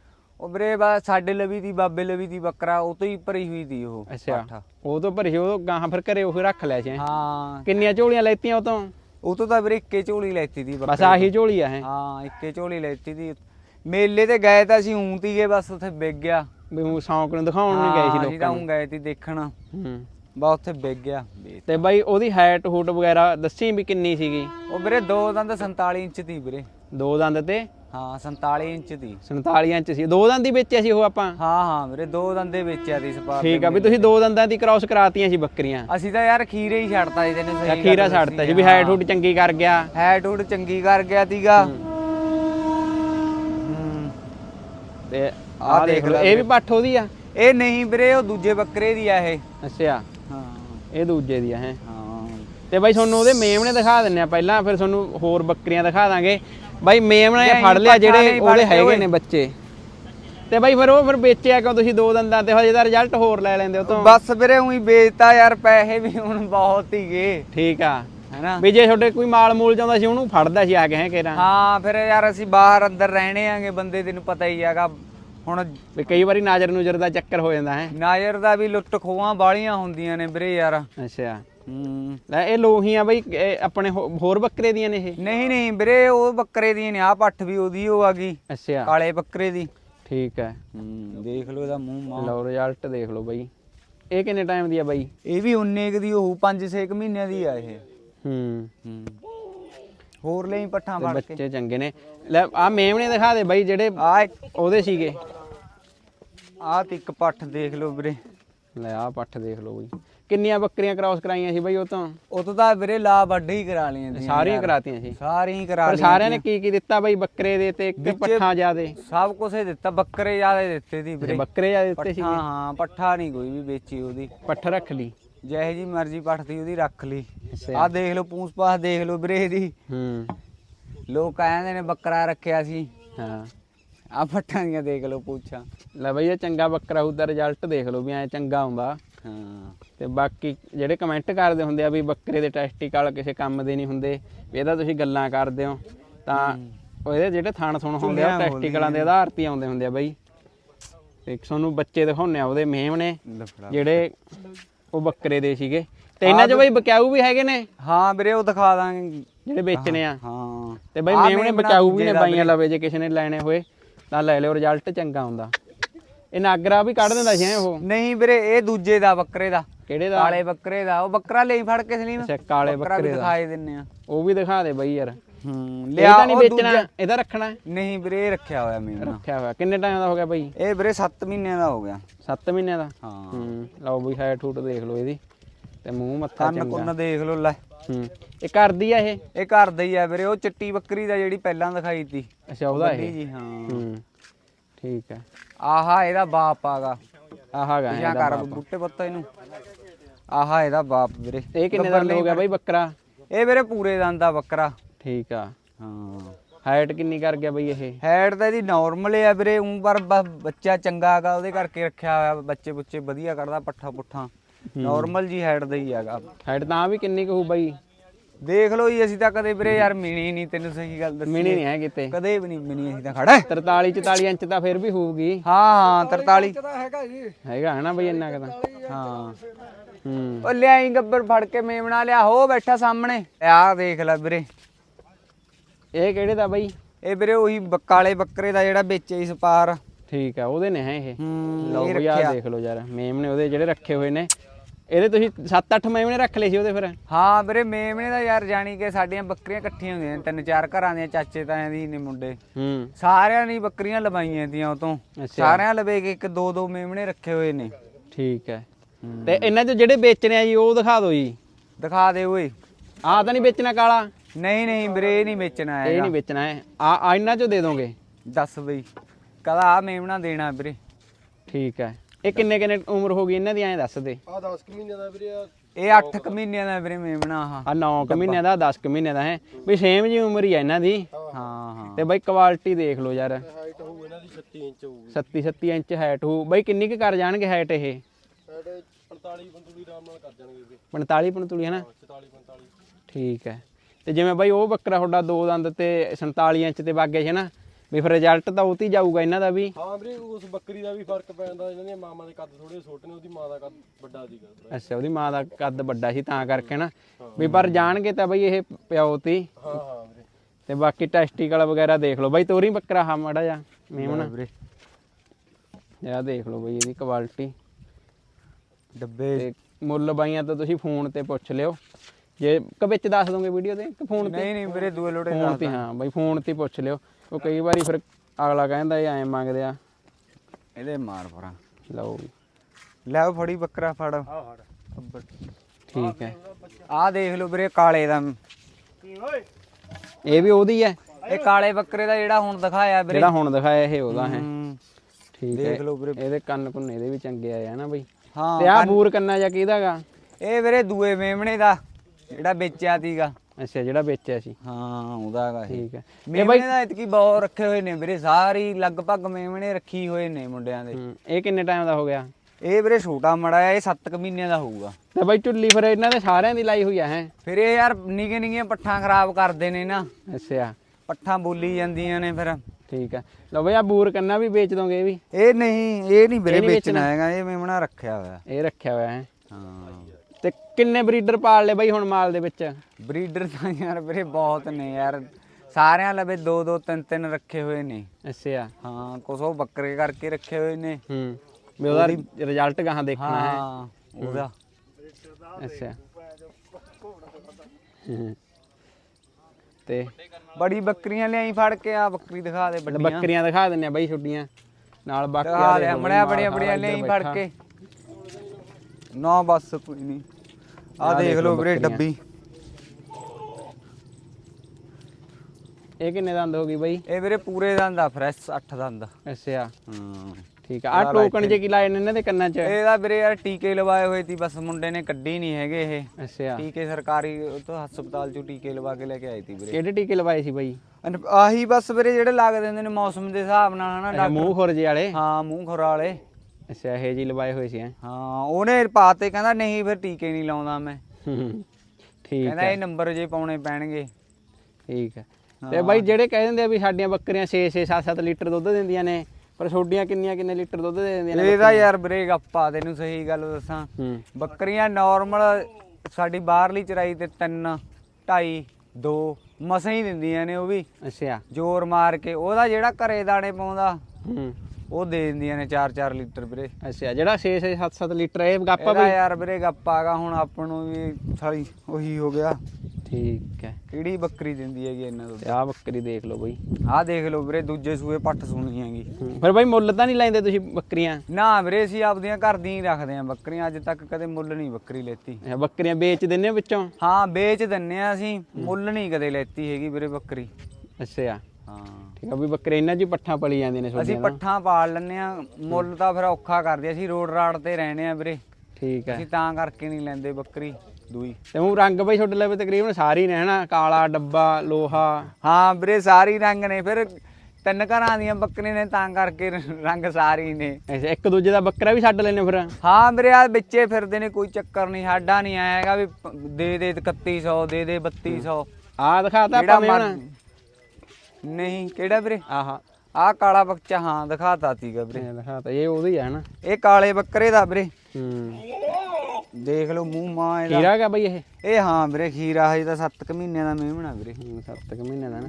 ਉਹ ਵੀਰੇ ਬਾ ਸਾਡੇ ਲਵੀ ਦੀ ਬਾਬੇ ਲਵੀ ਦੀ ਬੱਕਰਾ ਉਹ ਤੋਂ ਹੀ ਭਰੀ ਹੋਈ ਦੀ ਉਹ ਅੱਛਾ। ਉਹ ਤੋਂ ਭਰੀ ਉਹ ਗਾਹਾਂ ਫਿਰ ਘਰੇ ਉਹ ਰੱਖ ਲਿਆ ਸੀ ਹੈਂ। ਕਿੰਨੀਆਂ ਝੋਲੀਆਂ ਲੈਤੀਆਂ ਉਹ ਤੋਂ? ਉਹ ਤੋਂ ਤਾਂ ਵੀਰੇ ਇੱਕੇ ਝੋਲੀ ਲੈਤੀ ਦੀ ਬਸ ਆਹੀ ਝੋਲੀ ਆ ਹੈ? ਹਾਂ ਇੱਕੇ ਝੋਲੀ ਲੈਤੀ ਦੀ ਮੇਲੇ ਤੇ ਗਏ ਤਾਂ ਅਸੀਂ ਊਂ ਤੀਗੇ ਬਸ ਉੱਥੇ ਵਿਕ ਗਿਆ। ਵੀ ਉਹ ਸ਼ੌਂਕ ਨੂੰ ਦਿਖਾਉਣ ਨਹੀਂ ਗਏ ਸੀ ਤਾਂ ਲੋਕਾਂ ਊਂ ਨੂੰ। ਗਏ ਸੀ ਦੇਖਣ। ਹੂੰ। ਬਾ ਉੱਥੇ ਵਿਕ ਗਿਆ। ਤੇ ਬਾਈ ਉਹਦੀ ਹਾਈਟ ਹੂਟ ਵਗੈਰਾ ਦੱਸੀ ਵੀ ਕਿੰਨੀ ਸੀਗੀ? ਉਹ ਵੀਰੇ ਦੋ ਦੰਦ 47 ਇੰਚ ਦੀ ਵੀਰੇ। ਦੋ ਦੰਦ ਤੇ? ਹਾਂ 47 ਇੰਚ ਦੀ। 47 ਇੰਚ ਸੀ। ਦੋ ਦੰਦ ਹੀ ਵੇਚਿਆ ਸੀ ਉਹ ਆਪਾਂ? ਹਾਂ ਹਾਂ ਵੀਰੇ ਦੋ ਦੰਦੇ ਵੇਚਿਆ ਦੀ ਸਪਾਰ ਠੀਕ ਆ ਵੀ ਤੁਸੀਂ ਦੋ ਦੰਦਾਂ ਦੀ ਕ੍ਰਾਸ ਕਰਾਤੀਆਂ ਸੀ ਬੱਕਰੀਆਂ। ਅਸੀਂ ਤਾਂ ਯਾਰ ਖੀਰੇ ਹੀ ਛੱਡਤਾ ਸੀ ਤੈਨੂੰ ਸਹੀ ਅਖੀਰਾ ਛੱਡਤਾ ਸੀ ਵੀ ਹਾਈਟ ਹੂਟ ਚੰਗੀ ਕਰ ਗਿਆ। ਹੈਟ ਹੂਟ ਚੰਗੀ ਕਰ ਗਿਆ ਤੀਗਾ ਤੇ ਆਹ ਦੇਖ ਲਓ ਲੈ ਇਹ ਵੀ ਪੱਠ ਉਹਦੀ ਆ? ਇਹ ਨਹੀਂ ਵੀਰੇ ਉਹ ਦੂਜੇ ਬੱਕਰੇ ਦੀ ਆ ਇਹ। ਅੱਛਾ। ਹਾਂ। ਇਹ ਦੂਜੇ ਦੀ ਆ ਹੈ। ਹਾਂ। ਤੇ ਬਾਈ ਤੁਹਾਨੂੰ ਉਹਦੇ ਮੇਮਣੇ ਦਿਖਾ ਦਿੰਨੇ ਆ ਪਹਿਲਾਂ ਫਿਰ ਤੁਹਾਨੂੰ ਹੋਰ ਬੱਕਰੀਆਂ ਦਿਖਾ ਦਾਂਗੇ। ਬਾਈ ਮੇਮਣੇ ਨਹੀਂ, ਫੜ ਲਿਆ ਜਿਹੜੇ ਉਹਦੇ ਹੈਗੇ। ਨੇ ਬੱਚੇ। ਤੇ ਬਾਈ ਫਿਰ ਉਹ ਫਿਰ ਵੇਚਿਆ ਕਿਉਂ ਤੁਸੀਂ ਦੋ ਦੰਦਾਂ ਤੇ ਹਜੇ ਦਾ ਰਿਜ਼ਲਟ ਹੋਰ ਲੈ ਲੈਂਦੇ ਉਹ ਤੋਂ ਬਸ ਵੀਰੇ ਉਹੀ ਵੇਚਤਾ ਯਾਰ ਪੈਸੇ ਵੀ ਹੁਣ ਬਹੁਤ ਹੀ ਗਏ ਠੀਕ ਆ। ਹੈਨਾ? ਵੀ ਜੇ ਤੁਹਾਡੇ ਕੋਈ ਮਾਲ ਮੂਲ ਜਾਂਦਾ ਸੀ ਉਹਨੂੰ ਫੜਦਾ ਸੀ ਆ ਕੇ ਹੈ ਕੇਰਾ। ਹਾਂ ਫਿਰ ਯਾਰ ਅਸੀਂ ਬਾਹਰ ਅੰਦਰ ਰਹਿਣੇ ਆਂਗੇ ਬੰਦੇ ਤੈਨੂੰ ਪਤਾ ਹੀ ਹੈਗਾ। ਹੁਣ ਵੀ ਕਈ ਵਾਰੀ ਨਾਜ਼ਰ ਨੂਜ਼ਰ ਦਾ ਚੱਕਰ ਹੋ ਜਾਂਦਾ ਹੈ। ਨਾਜ਼ਰ ਦਾ ਵੀ ਲੁੱਟ ਖੋਹਾਂ ਬਾਲੀਆਂ ਹੁੰਦੀਆਂ ਨੇ ਵੀਰੇ ਯਾਰ। ਅੱਛਾ। ਹੂੰ ਲੈ ਇਹ ਲੋਹੀਆਂ ਬਾਈ ਇਹ ਆਪਣੇ ਹੋ- ਹੋਰ ਬੱਕਰੇ ਦੀਆਂ ਨੇ ਇਹ? ਨਹੀਂ ਨਹੀਂ ਵੀਰੇ ਉਹ ਬੱਕਰੇ ਦੀ ਨੇ ਆ ਪੱਠ ਵੀ ਉਹਦੀ ਉਹ ਆ ਗਈ। ਅੱਛਾ। ਕਾਲੇ ਬੱਕਰੇ ਦੀ। ਠੀਕ ਹੈ। ਹੂੰ ਦੇਖ ਲਓ ਇਹਦਾ ਮੂੰਹ ਮਾਂ। ਲਓ ਰਿਜ਼ਲਟ ਦੇਖ ਲਓ ਬਾਈ। ਇਹ ਕਿੰਨੇ ਟਾਈਮ ਦੀ ਆ ਬਾਈ? ਇਹ ਵੀ 19 ਕੁ ਦੀ ਹੋਊ 5-6 ਮਹੀਨਿਆਂ ਦੀ ਆ ਇਹ। ਹੂੰ। ਹੂੰ। ਹੋਰ ਲਈ ਪੱਠਾਂ ਤੇ ਵੜ ਕੇ। ਬੱਚੇ ਚੰਗੇ ਨੇ। ਲੈ ਆ ਮੇਮਣੇ ਦਿਖਾ ਦੇ ਬਾਈ ਜਿਹੜੇ ਆ ਉਹਦੇ ਸੀਗੇ। ਆ ਤੇ ਇੱਕ ਪੱਠ ਦੇਖ ਲਓ ਵੀਰੇ। ਲੈ ਆ ਪੱਠ ਦੇਖ ਲਓ ਬਾਈ। ਕਿੰਨੀਆਂ ਬੱਕਰੀਆਂ ਕ੍ਰਾਸ ਕਰਾਈਆਂ ਸੀ ਬਾਈ ਉਹ ਤੋਂ? ਉਹ ਤੋਂ ਵੀਰੇ ਲਾ ਵੱਢ ਹੀ ਕਰਾ ਲਈਆਂ ਸੀ। ਸਾਰੀਆਂ ਕਰਾਤੀਆਂ ਸੀ। ਸਾਰੀਆਂ ਹੀ ਕਰਾ ਲਈਆਂ ਸਾਰਿਆਂ ਨੇ ਕੀ ਕੀ ਦਿੱਤਾ ਬਾਈ ਬੱਕਰੇ ਦੇ ਤੇ ਇੱਕ ਪੱਠਾ ਜਿਆਦੇ? ਸਭ ਕੁਝ ਹੀ ਦਿੱਤਾ ਬੱਕਰੇ ਜ਼ਿਆਦਾ ਦਿੱਤੇ ਸੀ ਵੀਰੇ। ਬੱਕਰੇ ਜਿਆਦੇ ਦਿੱਤੇ ਸੀ ਪੱਠਾ ਹਾਂ ਪੱਠਾ ਨਹੀਂ ਕੋਈ ਵੀ ਵੇਚੀ ਉਹਦੀ। ਪੱਠ ਰੱਖ ਲਈ? ਜਿਹੇ ਜੀ ਮਰਜ਼ੀ ਪੱਠ ਤੀ ਉਹਦੀ ਰੱਖ ਲਈ। ਆ ਦੇਖ ਲਓ ਪੂੰਸ ਪਾਸ ਦੇਖ ਲਓ ਵੀਰੇ ਇਹਦੀ। ਹੂੰ। ਲੋਕ ਕਹਿੰਦੇ ਨੇ ਬੱਕਰਾ ਰੱਖਿਆ ਸੀ। ਹਾਂ। ਆ ਪੱਠਾਂ ਦੀਆਂ ਦੇਖ ਲਓ ਪੁੱਛਾਂ। ਲੈ ਬਈ ਇਹ ਚੰਗਾ ਬੱਕਰਾ ਉਹਦਾ ਰਿਜ਼ਲਟ ਦੇਖ ਲਓ ਵੀ ਐ ਚੰਗਾ ਆਉਂਦਾ। ਹਾਂ। ਤੇ ਬਾਕੀ ਜਿਹੜੇ ਕਮੈਂਟ ਕਰਦੇ ਹੁੰਦੇ ਆ ਵੀ ਬੱਕਰੇ ਦੇ ਟੈਸਟੀਕਲ ਕਿਸੇ ਕੰਮ ਦੇ ਨਹੀਂ ਹੁੰਦੇ ਵੀ ਇਹਦਾ ਤੁਸੀਂ ਗੱਲਾਂ ਕਰਦੇ ਹੋ ਤਾਂ ਉਹ ਇਹਦੇ ਜਿਹੜੇ ਥਣ ਥੁਣ ਹੁੰਦੇ ਆ ਟੈਸਟੀਕਲਾਂ ਦੇ ਆਧਾਰ ਤੇ ਆਉਂਦੇ ਹੁੰਦੇ ਆ ਬਈ। ਤੇ ਤੁਹਾਨੂੰ ਬੱਚੇ ਦਿਖਾਉਂਦੇ ਆ ਉਹਦੇ ਮੇਮ ਨੇ ਲਫੜਾ। ਜਿਹੜੇ ਉਹ ਬੱਕਰੇ ਦੇ ਸੀਗੇ। ਤੇ ਇਹਨਾਂ 'ਚ ਬਈ ਬਕਿਆਊ ਵੀ ਹੈਗੇ ਨੇ? ਹਾਂ ਵੀਰੇ ਉਹ ਦਿਖਾ ਦਾਂਗੇ ਜਿਹੜੇ ਵੇਚਣੇ ਆ। ਹਾਂ ਤੇ ਬਈ ਮੇਮਣਾ ਬਚਾਊ ਵੀ ਨੇ ਬਾਈਆਂ ਲਵੇ ਜੇ ਕਿਸੇ ਨੇ ਲੈਣੇ ਹੋਏ ਤਾਂ ਲੈ ਲਿਓ ਰਿਜ਼ਲਟ ਚੰਗਾ ਹੁੰਦਾ ਇਹ ਨਾਗਰਾ ਵੀ ਕੱਢ ਦਿੰਦਾ ਸੀ ਐਂ ਉਹ। ਨਹੀਂ ਵੀਰੇ ਇਹ ਦੂਜੇ ਦਾ ਬੱਕਰੇ ਦਾ। ਕਿਹੜੇ ਦਾ? ਕਾਲੇ ਬੱਕਰੇ ਦਾ। ਉਹ ਬੱਕਰਾ ਲਈ ਫੜ ਕੇ ਸਲੀਮ। ਅੱਛਾ ਕਾਲੇ ਬੱਕਰਾ ਵੀ ਬੱਕਰੇ ਦਾ। ਦਿਖਾਏ ਦਿੰਨੇ ਆ। ਉਹ ਵੀ ਦਿਖਾ ਦੇ ਬਈ ਯਾਰ। ਹੂੰ ਲਿਆ ਤਾਂ ਨਹੀਂ ਉਹ ਵੇਚਣਾ। ਦੂਜਾ- ਇਹਦਾ ਰੱਖਣਾ ਹੈ? ਨਹੀਂ ਵੀਰੇ ਇਹ ਰੱਖਿਆ ਹੋਇਆ ਮੇਮਣਾ ਰੱਖਿਆ ਹੋਇਆ। ਕਿੰਨੇ ਟਾਈਮ ਦਾ ਹੋ ਗਿਆ ਬਈ? ਇਹ ਵੀਰੇ 7 ਮਹੀਨਿਆਂ ਦਾ ਹੋ ਗਿਆ। 7 ਮਹੀਨਿਆਂ ਦਾ? ਹਾਂ। ਹੂੰ ਲਓ ਬਈ ਹਾਈਟ ਹੂਟ ਦੇਖ ਲਓ ਇਹਦੀ। ਤੇ ਮੂੰਹ ਮੱਥਾ ਕੰਨ ਚੰਗਾ। ਕੁੰਨ ਦੇਖ ਲਓ ਲੈ। ਹੂੰ। ਇਹ ਕਰਦੀ ਆ ਇਹ? ਇਹ ਘਰ ਦਾ ਹੀ ਆ ਵੀਰੇ। ਉਹ ਚਿੱਟੀ ਬੱਕਰੀ ਦਾ ਜਿਹੜੀ ਪਹਿਲਾਂ ਦਿਖਾਈ ਤੀ। ਅੱਛਾ ਉਹਦਾ ਇਹ? ਜੀ ਹਾਂ। ਹੂੰ। ਠੀਕ ਹੈ। ਆਹਾ ਇਹਦਾ ਬਾਪ ਆਗਾ ਆਹ ਗਾ ਪਿਛਾ ਕਰ ਬੁੱਟੇ ਪੁੱਤ ਇਹਨੂੰ। ਆਹਾ ਇਹਦਾ ਬਾਪ ਵੀਰੇ। ਇਹ ਕਿੰਨੇ ਦਾ ਹੋ ਗਿਆ ਬਈ ਬੱਕਰਾ? ਇਹ ਵੀਰੇ ਪੂਰੇ ਦੰਦ ਦਾ ਬੱਕਰਾ। ਠੀਕ ਆ। ਹਾਂ। ਹਾਈਟ ਕਿੰਨੀ ਕਰ ਗਿਆ ਬਈ ਇਹ? ਹੈਡ ਤਾਂ ਇਹਦੀ ਨਾਰਮਲ ਆ ਵੀਰੇ। ਉਂ ਪਰ ਬੱਚਾ ਚੰਗਾ ਹੈਗਾ ਉਹਦੇ ਕਰਕੇ ਰੱਖਿਆ ਹੋਇਆ। ਬੱਚੇ ਬੁੱਚੇ ਵਧੀਆ ਕੱਢਦਾ ਪੱਠਾ ਪੁੱਠਾ। ਨਾਰਮਲ ਜੀ ਹੈਡ ਦਾ ਹੀ ਹੈਗਾ ਹਾਈਟ ਤਾਂ ਵੀ ਕਿੰਨੀ ਕੁ ਹੋਊ ਬਈ? ਦੇਖ ਲਓ ਜੀ ਅਸੀਂ ਤਾਂ ਕਦੇ ਵੀਰੇ ਯਾਰ ਮਿਣੀ ਨਹੀਂ ਤੈਨੂੰ ਸਹੀ ਗੱਲ ਦੱਸੀ ਮਿਣੀ ਨਹੀਂ ਹੈ ਕਿਤੇ ਕਦੇ ਵੀ ਨਹੀਂ ਮਿਣੀ ਅਸੀਂ ਤਾਂ ਖੜਾ। 43 44 ਇੰਚ ਤਾਂ ਫਿਰ ਵੀ ਹੋਊਗੀ। ਹਾਂ ਹਾਂ 43 ਹੈਗਾ ਹੈ ਨਾ ਬਈ ਇੰਨਾ ਕੁ ਤਾਂ। ਹਾਂ। ਹੂੰ। ਉਹ ਲਿਆਈ ਗੱਬਰ ਫੜ ਕੇ ਮੇਮਣਾ ਲਿਆ ਹੋ ਬੈਠਾ ਸਾਹਮਣੇ। ਆਹ ਦੇਖ ਲੈ ਵੀਰੇ। ਇਹ ਕਿਹੜੇ ਦਾ ਬਈ? ਇਹ ਵੀਰੇ ਉਹੀ ਬ- ਕਾਲੇ ਬੱਕਰੇ ਦਾ ਜਿਹੜਾ ਵੇਚੇ ਇਸ ਪਾਰ ਠੀਕ ਆ ਉਹਦੇ ਨੇ ਹੈ ਇਹ। ਲਓ ਰੱਖਿਆ। ਦੇਖ ਲਓ ਯਾਰ ਮੇਮ ਨੇ ਉਹਦੇ ਜਿਹੜੇ ਰੱਖੇ ਹੋਏ ਨੇ। ਇਹਦੇ ਤੁਸੀਂ 7-8 ਮੇਮ ਨੇ ਰੱਖ ਲਏ ਸੀ ਉਹਦੇ ਫਿਰ? ਹਾਂ ਵੀਰੇ ਮੇਮਣੇ ਦਾ ਯਾਰ ਜਾਣੀ ਕਿ ਸਾਡੀਆਂ ਬੱਕਰੀਆਂ ਇਕੱਠੀਆਂ ਹੁੰਦੀਆਂ ਨੇ ਤਿੰਨ ਚਾਰ ਘਰਾਂ ਦੀਆਂ ਚਾਚੇ ਤਾਇਆਂ ਦੀ ਨੇ ਮੁੰਡੇ। ਹੂੰ। ਸਾਰਿਆਂ ਨੇ ਬੱਕਰੀਆਂ ਲਵਾਈਆਂ ਦੀਆਂ ਉਹ ਤੋਂ। ਅੱਛਾ। ਸਾਰਿਆਂ ਲਵੇ ਕੇ ਇੱਕ ਦੋ ਦੋ ਮੇਮਣੇ ਰੱਖੇ ਹੋਏ ਨੇ। ਠੀਕ ਹੈ। ਤੇ ਇਹਨਾਂ ਚੋਂ ਜਿਹੜੇ ਵੇਚਣੇ ਆ ਜੀ ਉਹ ਦਿਖਾ ਦਿਓ ਜੀ। ਦਿਖਾ ਦੇ ਓਏ। ਆਹ ਤਾਂ ਨਹੀਂ ਵੇਚਣਾ ਕਾਲਾ? ਨਹੀਂ ਨਹੀਂ ਵੀਰੇ ਇਹ ਨਹੀਂ ਵੇਚਣਾ ਇਹ ਹੈਗਾ। ਨਹੀਂ ਵੇਚਣਾ ਹੈ। ਆ ਆ ਇਹਨਾਂ ਚੋਂ ਦੇ ਦੋਗੇ? ਦੱਸ ਬਈ। ਕਦਾ ਆ ਮੇਮਣਾ ਦੇਣਾ ਵੀਰੇ। ਠੀਕ ਹੈ। ਇਹ ਕਿੰਨੇ ਕਿੰਨੇ ਉਮਰ ਹੋ ਗਈ ਇਹਨਾਂ ਦੀ ਐਂ ਦੱਸ ਦੇ। ਆ 10 ਕੁ ਮਹੀਨੇ ਦਾ ਵੀਰੇ ਆ ਇਹ 8 ਕੁ ਮਹੀਨਿਆਂ ਦਾ ਵੀਰੇ ਮੇਮਣਾ ਆਹ। ਆ 9 ਕੁ ਮਹੀਨਿਆਂ ਦਾ 10 ਕੁ ਮਹੀਨਿਆਂ ਦਾ ਹੈ। ਵੀ ਸੇਮ ਜੀ ਉਮਰ ਹੀ ਆ ਇਹਨਾਂ ਦੀ। ਹਾਂ ਹਾਂ। ਤੇ ਬਾਈ ਕੁਆਲਿਟੀ ਦੇਖ ਲਓ ਯਾਰ। ਹਾਈਟ ਹੋਊ ਇਹਨਾਂ ਦੀ 36 ਇੰਚ ਹੋਊਗੀ। 37 37 ਇੰਚ ਹਾਈਟ ਹੋ ਬਾਈ ਕਿੰਨੀ ਕੁ ਕਰ ਜਾਣਗੇ ਹਾਈਟ ਇਹ? ਸਾਡੇ 45 ਬੰਦੂਲੀ ਆਰਾਮ ਨਾਲ ਕਰ ਜਾਣਗੇ ਵੀਰੇ। 45 45 ਹੈ ਨਾ 44 45 ਠੀਕ ਹੈ। ਤੇ ਜਿਵੇਂ ਬਾਈ ਉਹ ਬੱਕਰਾ ਤੁਹਾਡਾ ਦੋ ਦੰਦ ਤੇ 47 ਇੰਚ ਤੇ ਵਾਗੇ ਸੀ ਨਾ ਵੀ ਫਿਰ ਰਿਜ਼ਲਟ ਤਾਂ ਉਹ ਤੇ ਹੀ ਜਾਊਗਾ ਇਹਨਾਂ ਦਾ ਵੀ। ਹਾਂ ਵੀਰੇ ਉਸ ਬੱਕਰੀ ਦਾ ਵੀ ਫ਼ਰਕ ਪੈਂਦਾ ਇਹਨਾਂ ਦੀਆਂ ਮਾਮਾ ਦੇ ਕੱਦ ਥੋੜੇ ਛੋਟੇ ਨੇ ਉਹਦੀ ਮਾਂ ਦਾ ਕੱਦ ਵੱਡਾ ਸੀਗਾ। ਅੱਛਾ ਉਹਦੀ ਮਾਂ ਦਾ ਕੱਦ ਵੱਡਾ ਸੀ ਤਾਂ ਕਰਕੇ ਨਾ। ਵੀ ਪਰ ਜਾਣਗੇ ਤਾਂ ਬਈ ਇਹ ਪਿਓ ਤੀ ਹਾਂ। ਹਾਂ ਵੀਰੇ। ਤੇ ਬਾਕੀ ਟੈਸਟੀਕਲ ਵਗੈਰਾ ਦੇਖ ਲਓ। ਬਾਈ ਤੋਰੀ ਬੱਕਰਾ ਹਾਂ ਮਾੜਾ ਜਾ ਮੇਮਣਾ। ਵੀਰੇ। ਇਹ ਦੇਖ ਲਓ ਬਈ ਇਹਦੀ ਕੁਆਲਿਟੀ ਡੱਬੇ। ਤੇ ਮੁੱਲ ਬਾਈਆਂ ਤੋਂ ਤੁਸੀਂ ਫੋਨ ਤੇ ਪੁੱਛ ਲਿਓ। ਜੇ ਕ ਵਿੱਚ ਦੱਸ ਦੋਗੇ ਵੀਡੀਓ ਤੇ ਕਿ ਫੋਨ ਤੇ? ਨਹੀਂ ਨਹੀਂ ਵੀਰੇ ਦੂਏ ਫੋਨ ਤੇ ਹਾਂ ਬਾਈ ਫੋਨ ਤੇ ਪੁੱਛ ਲਿਓ। ਉਹ ਕਈ ਵਾਰੀ ਫਿਰ ਅਗਲਾ ਕਹਿੰਦਾ ਇਹ ਐਂ ਮੰਗਦੇ ਆ। ਇਹਦੇ ਮਾਰ ਪਰਾਂ। ਲਓ ਵੀ। ਲੈ ਉਹ ਫੜੀ ਬੱਕਰਾ ਫੜ। ਠੀਕ ਹੈ। ਆਹ ਦੇਖ ਲਓ ਵੀਰੇ ਕਾਲੇ ਦਾ। ਇਹ ਵੀ ਉਹਦੀ ਹੈ। ਇਹ ਕਾਲੇ ਬੱਕਰੇ ਦਾ ਜਿਹੜਾ ਹੁਣ ਦਿਖਾਇਆ ਵੀਰੇ। ਜਿਹੜਾ ਹੁਣ ਦਿਖਾਇਆ ਇਹ ਉਹਦਾ ਹੈ। ਠੀਕ ਹੈ। ਦੇਖ ਲਓ ਵੀਰੇ। ਇਹਦੇ ਕੰਨ ਕੁੰਨ ਇਹਦੇ ਵੀ ਚੰਗੇ ਆਏ ਆ ਨਾ ਬਈ। ਹਾਂ ਤੇ ਆਹ ਬੂਰ ਕੰਨਾ ਜਾਂ ਕਿਹਦਾਗਾ ਇਹ ਵੀਰੇ ਦੂਏ ਮੇਮਣੇ ਦਾ ਜਿਹੜਾ ਵੇਚਿਆ ਸੀਗਾ। ਅੱਛਾ ਜਿਹੜਾ ਵੇਚਿਆ ਸੀ। ਹਾਂ ਉਹਦਾ ਹੈਗਾ ਇਹ। ਠੀਕ ਹੈ। ਮੇਮਣੇ ਦਾ ਇਤਕੀ ਬਹੁਤ ਰੱਖੇ ਹੋਏ ਨੇ ਵੀਰੇ ਸਾਰੀ ਲਗਭਗ ਮੇਮਣੇ ਰੱਖੀ ਹੋਏ ਨੇ ਮੁੰਡਿਆਂ ਦੇ। ਹੂੰ, ਇਹ ਕਿੰਨੇ ਟਾਈਮ ਦਾ ਹੋ ਗਿਆ? ਇਹ ਵੀਰੇ ਛੋਟਾ ਮੜਾ ਆ ਇਹ 7 ਮਹੀਨਿਆਂ ਦਾ ਹੋਊਗਾ। ਤੇ ਬਾਈ ਝੁੱਲੀ ਫਿਰ ਇਹਨਾਂ ਦੇ ਸਾਰਿਆਂ ਦੀ ਲਾਈ ਹੋਈ ਆ ਹੈ? ਫਿਰ ਇਹ ਯਾਰ ਨਿੱਕੇ ਨਿੱਕੀਆਂ ਪੱਠਾਂ ਖਰਾਬ ਕਰਦੇ ਨੇ ਨਾ। ਅੱਛਾ। ਪੱਠਾਂ ਬੋਲੀ ਜਾਂਦੀਆਂ ਨੇ ਫਿਰ। ਠੀਕ ਹੈ। ਲਓ ਬਈ ਆ ਬੂਰ ਕੰਨਾ ਵੀ ਵੇਚ ਦੋਗੇ ਇਹ ਵੀ? ਇਹ ਨਹੀਂ ਇਹ ਨਹੀਂ ਵੀਰੇ ਇਹ ਵੇਚਣਾ ਹੈਗਾ ਇਹ ਮੇਮਣਾ ਰੱਖਿਆ ਹੋਇਆ। ਇਹ ਰੱਖਿਆ ਹੋਇਆ ਹੈ? ਹਾਂ। ਕਿੰਨੇ ਬਰੀਡਰ ਪਾਲ ਲਏ ਬਾਈ ਹੁਣ ਮਾਲ ਦੇ ਵਿੱਚ? ਬਰੀਡਰ ਤਾਂ ਯਾਰ ਵੀਰੇ ਬਹੁਤ ਨੇ ਯਾਰ। ਸਾਰਿਆਂ ਲਵੇ ਦੋ ਦੋ ਤਿੰਨ ਤਿੰਨ ਰੱਖੇ ਹੋਏ ਨੇ। ਅੱਛਾ। ਹਾਂ ਕੁਛ ਉਹ ਬੱਕਰੇ ਕਰਕੇ ਰੱਖੇ ਹੋਏ ਨੇ। ਹੂੰ। ਵੀ ਉਹਦਾ ਰਿਜ਼ਲਟ ਗਾਹਾਂ ਦੇਖਣਾ ਹੈ? ਹਾਂ ਉਹਦਾ। ਅੱਛਾ। ਤੇ ਬੜੀ ਬੱਕਰੀਆਂ ਲਿਆਈ ਫੜ ਕੇ ਆ ਬੱਕਰੀ ਦਿਖਾ ਦੇ ਵੱਡੀਆਂ। ਬੱਕਰੀਆਂ ਦਿਖਾ ਦਿੰਨੇ ਆ ਬਾਈ ਛੁੱਡੀਆਂ ਨਾਲ ਬਾਕੀ ਦੇ ਮੜਿਆ ਬੜੀਆਂ ਬੜੀਆਂ ਲਿਆਈ ਫੜ ਕੇ। ਨਾ ਬਸ ਕੋਈ ਨਹੀਂ ਆ ਦੇਖ ਲਓ ਵੀਰੇ ਡੱਬੀ। ਇਹ ਕਿੰਨੇ ਦੰਦ ਹੋ ਗਈ ਬਾਈ? ਇਹ ਵੀਰੇ ਪੂਰੇ ਦੰਦ ਆ ਫਰੈਸ਼ 8 ਦੰਦ। ਅੱਛਾ। ਹਾਂ। ਠੀਕ ਆ। ਆ ਟੋਕਨ ਜੇ ਕੀ ਲਾਏ ਨੇ ਇਹਨਾਂ ਦੇ ਕੰਨਾਂ 'ਚ? ਇਹਦਾ ਵੀਰੇ ਯਾਰ ਟੀਕੇ ਲਵਾਏ ਹੋਏ ਸੀ ਬਸ ਮੁੰਡੇ ਨੇ ਕੱਢੀ ਨਹੀਂ ਹੈਗੇ ਇਹ। ਅੱਛਾ। ਟੀਕੇ ਸਰਕਾਰੀ ਤੋਂ ਹਸਪਤਾਲ ਚੋਂ ਟੀਕੇ ਲਵਾ ਕੇ ਲੈ ਕੇ ਆਏ ਸੀ ਵੀਰੇ। ਕਿਹੜੇ ਟੀਕੇ ਲਵਾਏ ਸੀ ਬਾਈ? ਆਹੀ ਬਸ ਵੀਰੇ ਜਿਹੜੇ ਲੱਗਦੇ ਹੁੰਦੇ ਨੇ ਮੌਸਮ ਦੇ ਹਿਸਾਬ ਨਾਲ ਹਨਾ ਡਾਕਟਰ? ਮੂੰਹ ਖੁਰਜੇ ਵਾਲੇ? ਹਾਂ ਮੂੰਹ ਖੁਰਾ ਵਾਲੇ। ਅੱਛਾ ਇਹ ਜੀ ਲਵਾਏ ਹੋਏ ਸੀ ਹੈਂ? ਹਾਂ ਉਹਨੇ ਪਾਤੇ ਕਹਿੰਦਾ ਨਹੀਂ ਫਿਰ ਟੀਕੇ ਨਹੀਂ ਲਾਉਂਦਾ ਮੈਂ। ਹੂੰ, ਠੀਕ ਕਹਿੰਦਾ ਇਹ ਨੰਬਰ ਜੇ ਪਾਉਣੇ ਪੈਣਗੇ। ਠੀਕ ਹੈ। ਤੇ ਬਾਈ ਜਿਹੜੇ ਕਹਿ ਦਿੰਦੇ ਆ ਵੀ ਸਾਡੀਆਂ ਬੱਕਰੀਆਂ 6 6 7 7 ਲੀਟਰ ਦੁੱਧ ਦਿੰਦੀਆਂ ਨੇ ਪਰ ਛੋਡੀਆਂ ਕਿੰਨੀਆਂ ਕਿੰਨੇ ਲੀਟਰ ਦੁੱਧ ਦੇ ਦਿੰਦੀਆਂ ਨੇ ਇਹਦਾ ਯਾਰ ਵੀਰੇ ਗੱਪਾ ਤੈਨੂੰ ਸਹੀ ਗੱਲ ਦੱਸਾਂ। ਹੂੰ। ਬੱਕਰੀਆਂ ਨਾਰਮਲ ਸਾਡੀ ਬਾਹਰਲੀ ਚਰਾਈ ਤੇ 3 2.5 2 ਮਸਾਂ ਹੀ ਦਿੰਦੀਆਂ ਨੇ ਉਹ ਵੀ। ਅੱਛਾ। ਜ਼ੋਰ ਮਾਰ ਕੇ ਉਹਦਾ ਜਿਹੜਾ ਘਰੇ ਦਾਣੇ ਪਾਉਂਦਾ ਹੂੰ। ਉਹ ਦੇ ਦਿੰਦੀਆਂ ਨੇ 4-4 ਲੀਟਰ ਵੀਰੇ। ਅੱਛਾ ਜਿਹੜਾ 6 6 7 7 ਲੀਟਰ ਇਹ ਗੱਪਾ ਇਹਦਾ ਵੀ ਯਾਰ ਵੀਰੇ ਗੱਪਾਗਾ ਹੁਣ ਆਪਾਂ ਨੂੰ ਵੀ ਸਾਲੀ ਉਹੀ ਹੋ ਗਿਆ। ਠੀਕ ਹੈ। ਕਿਹੜੀ ਬੱਕਰੀ ਦਿੰਦੀ ਹੈਗੀ ਇਹਨਾਂ ਤੇ? ਆਹ ਬੱਕਰੀ ਦੇਖ ਲਓ ਬਾਈ। ਆਹ ਦੇਖ ਲਓ ਵੀਰੇ ਦੂਜੇ ਸੂਏ ਪੱਠ ਸੁਣੀ ਹੈਗੀ। ਫਿਰ ਬਾਈ ਮੁੱਲ ਤਾਂ ਨਹੀਂ ਲੈਂਦੇ ਤੁਸੀਂ ਬੱਕਰੀਆਂ? ਨਾ ਵੀਰੇ ਅਸੀਂ ਆਪਦੀਆਂ ਘਰ ਦੀਆਂ ਹੀ ਰੱਖਦੇ ਆਂ ਬੱਕਰੀਆਂ ਅੱਜ ਤੱਕ ਕਦੇ ਮੁੱਲ ਨਹੀਂ ਬੱਕਰੀ ਲੈਤੀ। ਅੱਛਾ, ਬੱਕਰੀਆਂ ਵੇਚ ਦਿੰਦੇ ਹੋ ਵਿੱਚੋਂ? ਹਾਂ ਵੇਚ ਦਿੰਨੇ ਆ ਅਸੀਂ ਮੁੱਲ ਨਹੀਂ ਕਦੇ ਲੈਤੀ ਹੈਗੀ ਵੀਰੇ ਬੱਕਰੀ। ਅੱਛਾ। ਹਾਂ। ਠੀਕ ਆ ਵੀ ਬੱਕਰੇ ਇਹਨਾਂ 'ਚ ਹੀ ਪੱਠਾਂ ਪਲੀ ਜਾਂਦੀਆਂ ਨੇ ਅਸੀਂ ਨਾ ਪੱਠਾਂ ਪਾਲ ਲੈਂਦੇ ਆ ਮੁੱਲ ਤਾਂ ਫਿਰ ਔਖਾ ਕਰਦੇ ਅਸੀਂ ਰੋਡ ਰਾੜ ਤੇ ਰਹਿੰਦੇ ਆ ਵੀਰੇ। ਠੀਕ ਹੈ। ਅਸੀਂ ਤਾਂ ਕਰਕੇ ਨਹੀਂ ਲੈਂਦੇ ਬੱਕਰੀ ਦੂਈ। ਤੇ ਉਹ ਰੰਗ ਬਾਈ ਛੋਡੇ ਲਵੇ ਤਕਰੀਬਨ ਸਾਰੇ ਹੀ ਨੇ ਹਨਾ? ਕਾਲਾ ਡੱਬਾ ਲੋਹਾ। ਹਾਂ ਵੀਰੇ ਸਾਰੀ ਰੰਗ ਨੇ। ਫਿਰ ਤਿੰਨ ਘਰਾਂ ਦੀਆਂ ਬੱਕਰੀਆਂ ਨੇ ਤਾਂ ਕਰਕੇ ਰੰਗ ਸਾਰੇ ਨੇ। ਅੱਛਾ ਇੱਕ ਦੂਜੇ ਦਾ ਬੱਕਰਾ ਵੀ ਛੱਡ ਲੈਨੇ ਫਿਰ? ਹਾਂ ਵੀਰੇ ਆ ਵਿੱਚੇ ਫਿਰਦੇ ਨੇ ਕੋਈ ਚੱਕਰ ਨਹੀਂ ਸਾਡਾ ਨਹੀਂ ਆਇਆ ਹੈਗਾ ਵੀ ਪ- ਦੇ ਦੇ 3100 ਦੇ ਦੇ 3200 ਆਹ ਦਿਖਾਤਾ ਜਿਹੜਾ ਮੇਵਣਾ ਨਹੀਂ ਕਿਹੜਾ ਵੀਰੇ? ਆਹਾ। ਆਹ ਕਾਲਾ ਬੱਚਾ ਹਾਂ ਦਿਖਾਤਾ ਸੀਗਾ ਵੀਰੇ। ਦਿਖਾਤਾ ਇਹ ਉਹਦੀ ਹੈ ਹਨਾ ਇਹ ਕਾਲੇ ਬੱਕਰੇ ਦਾ ਵੀਰੇ। ਹੂੰ। ਦੇਖ ਲਓ ਮੂੰਹ ਮਾਂ ਇਹਦਾ। ਖੀਰਾ ਹੈਗਾ ਬਾਈ ਇਹ? ਇਹ ਹਾਂ ਵੀਰੇ ਖੀਰਾ ਹਜੇ ਤਾਂ 7 ਕੁ ਮਹੀਨਿਆਂ ਦਾ ਮੇਮਣਾ ਵੀਰੇ। ਹੂੰ, ਸੱਤ ਕੁ ਮਹੀਨੇ ਦਾ ਨਾ।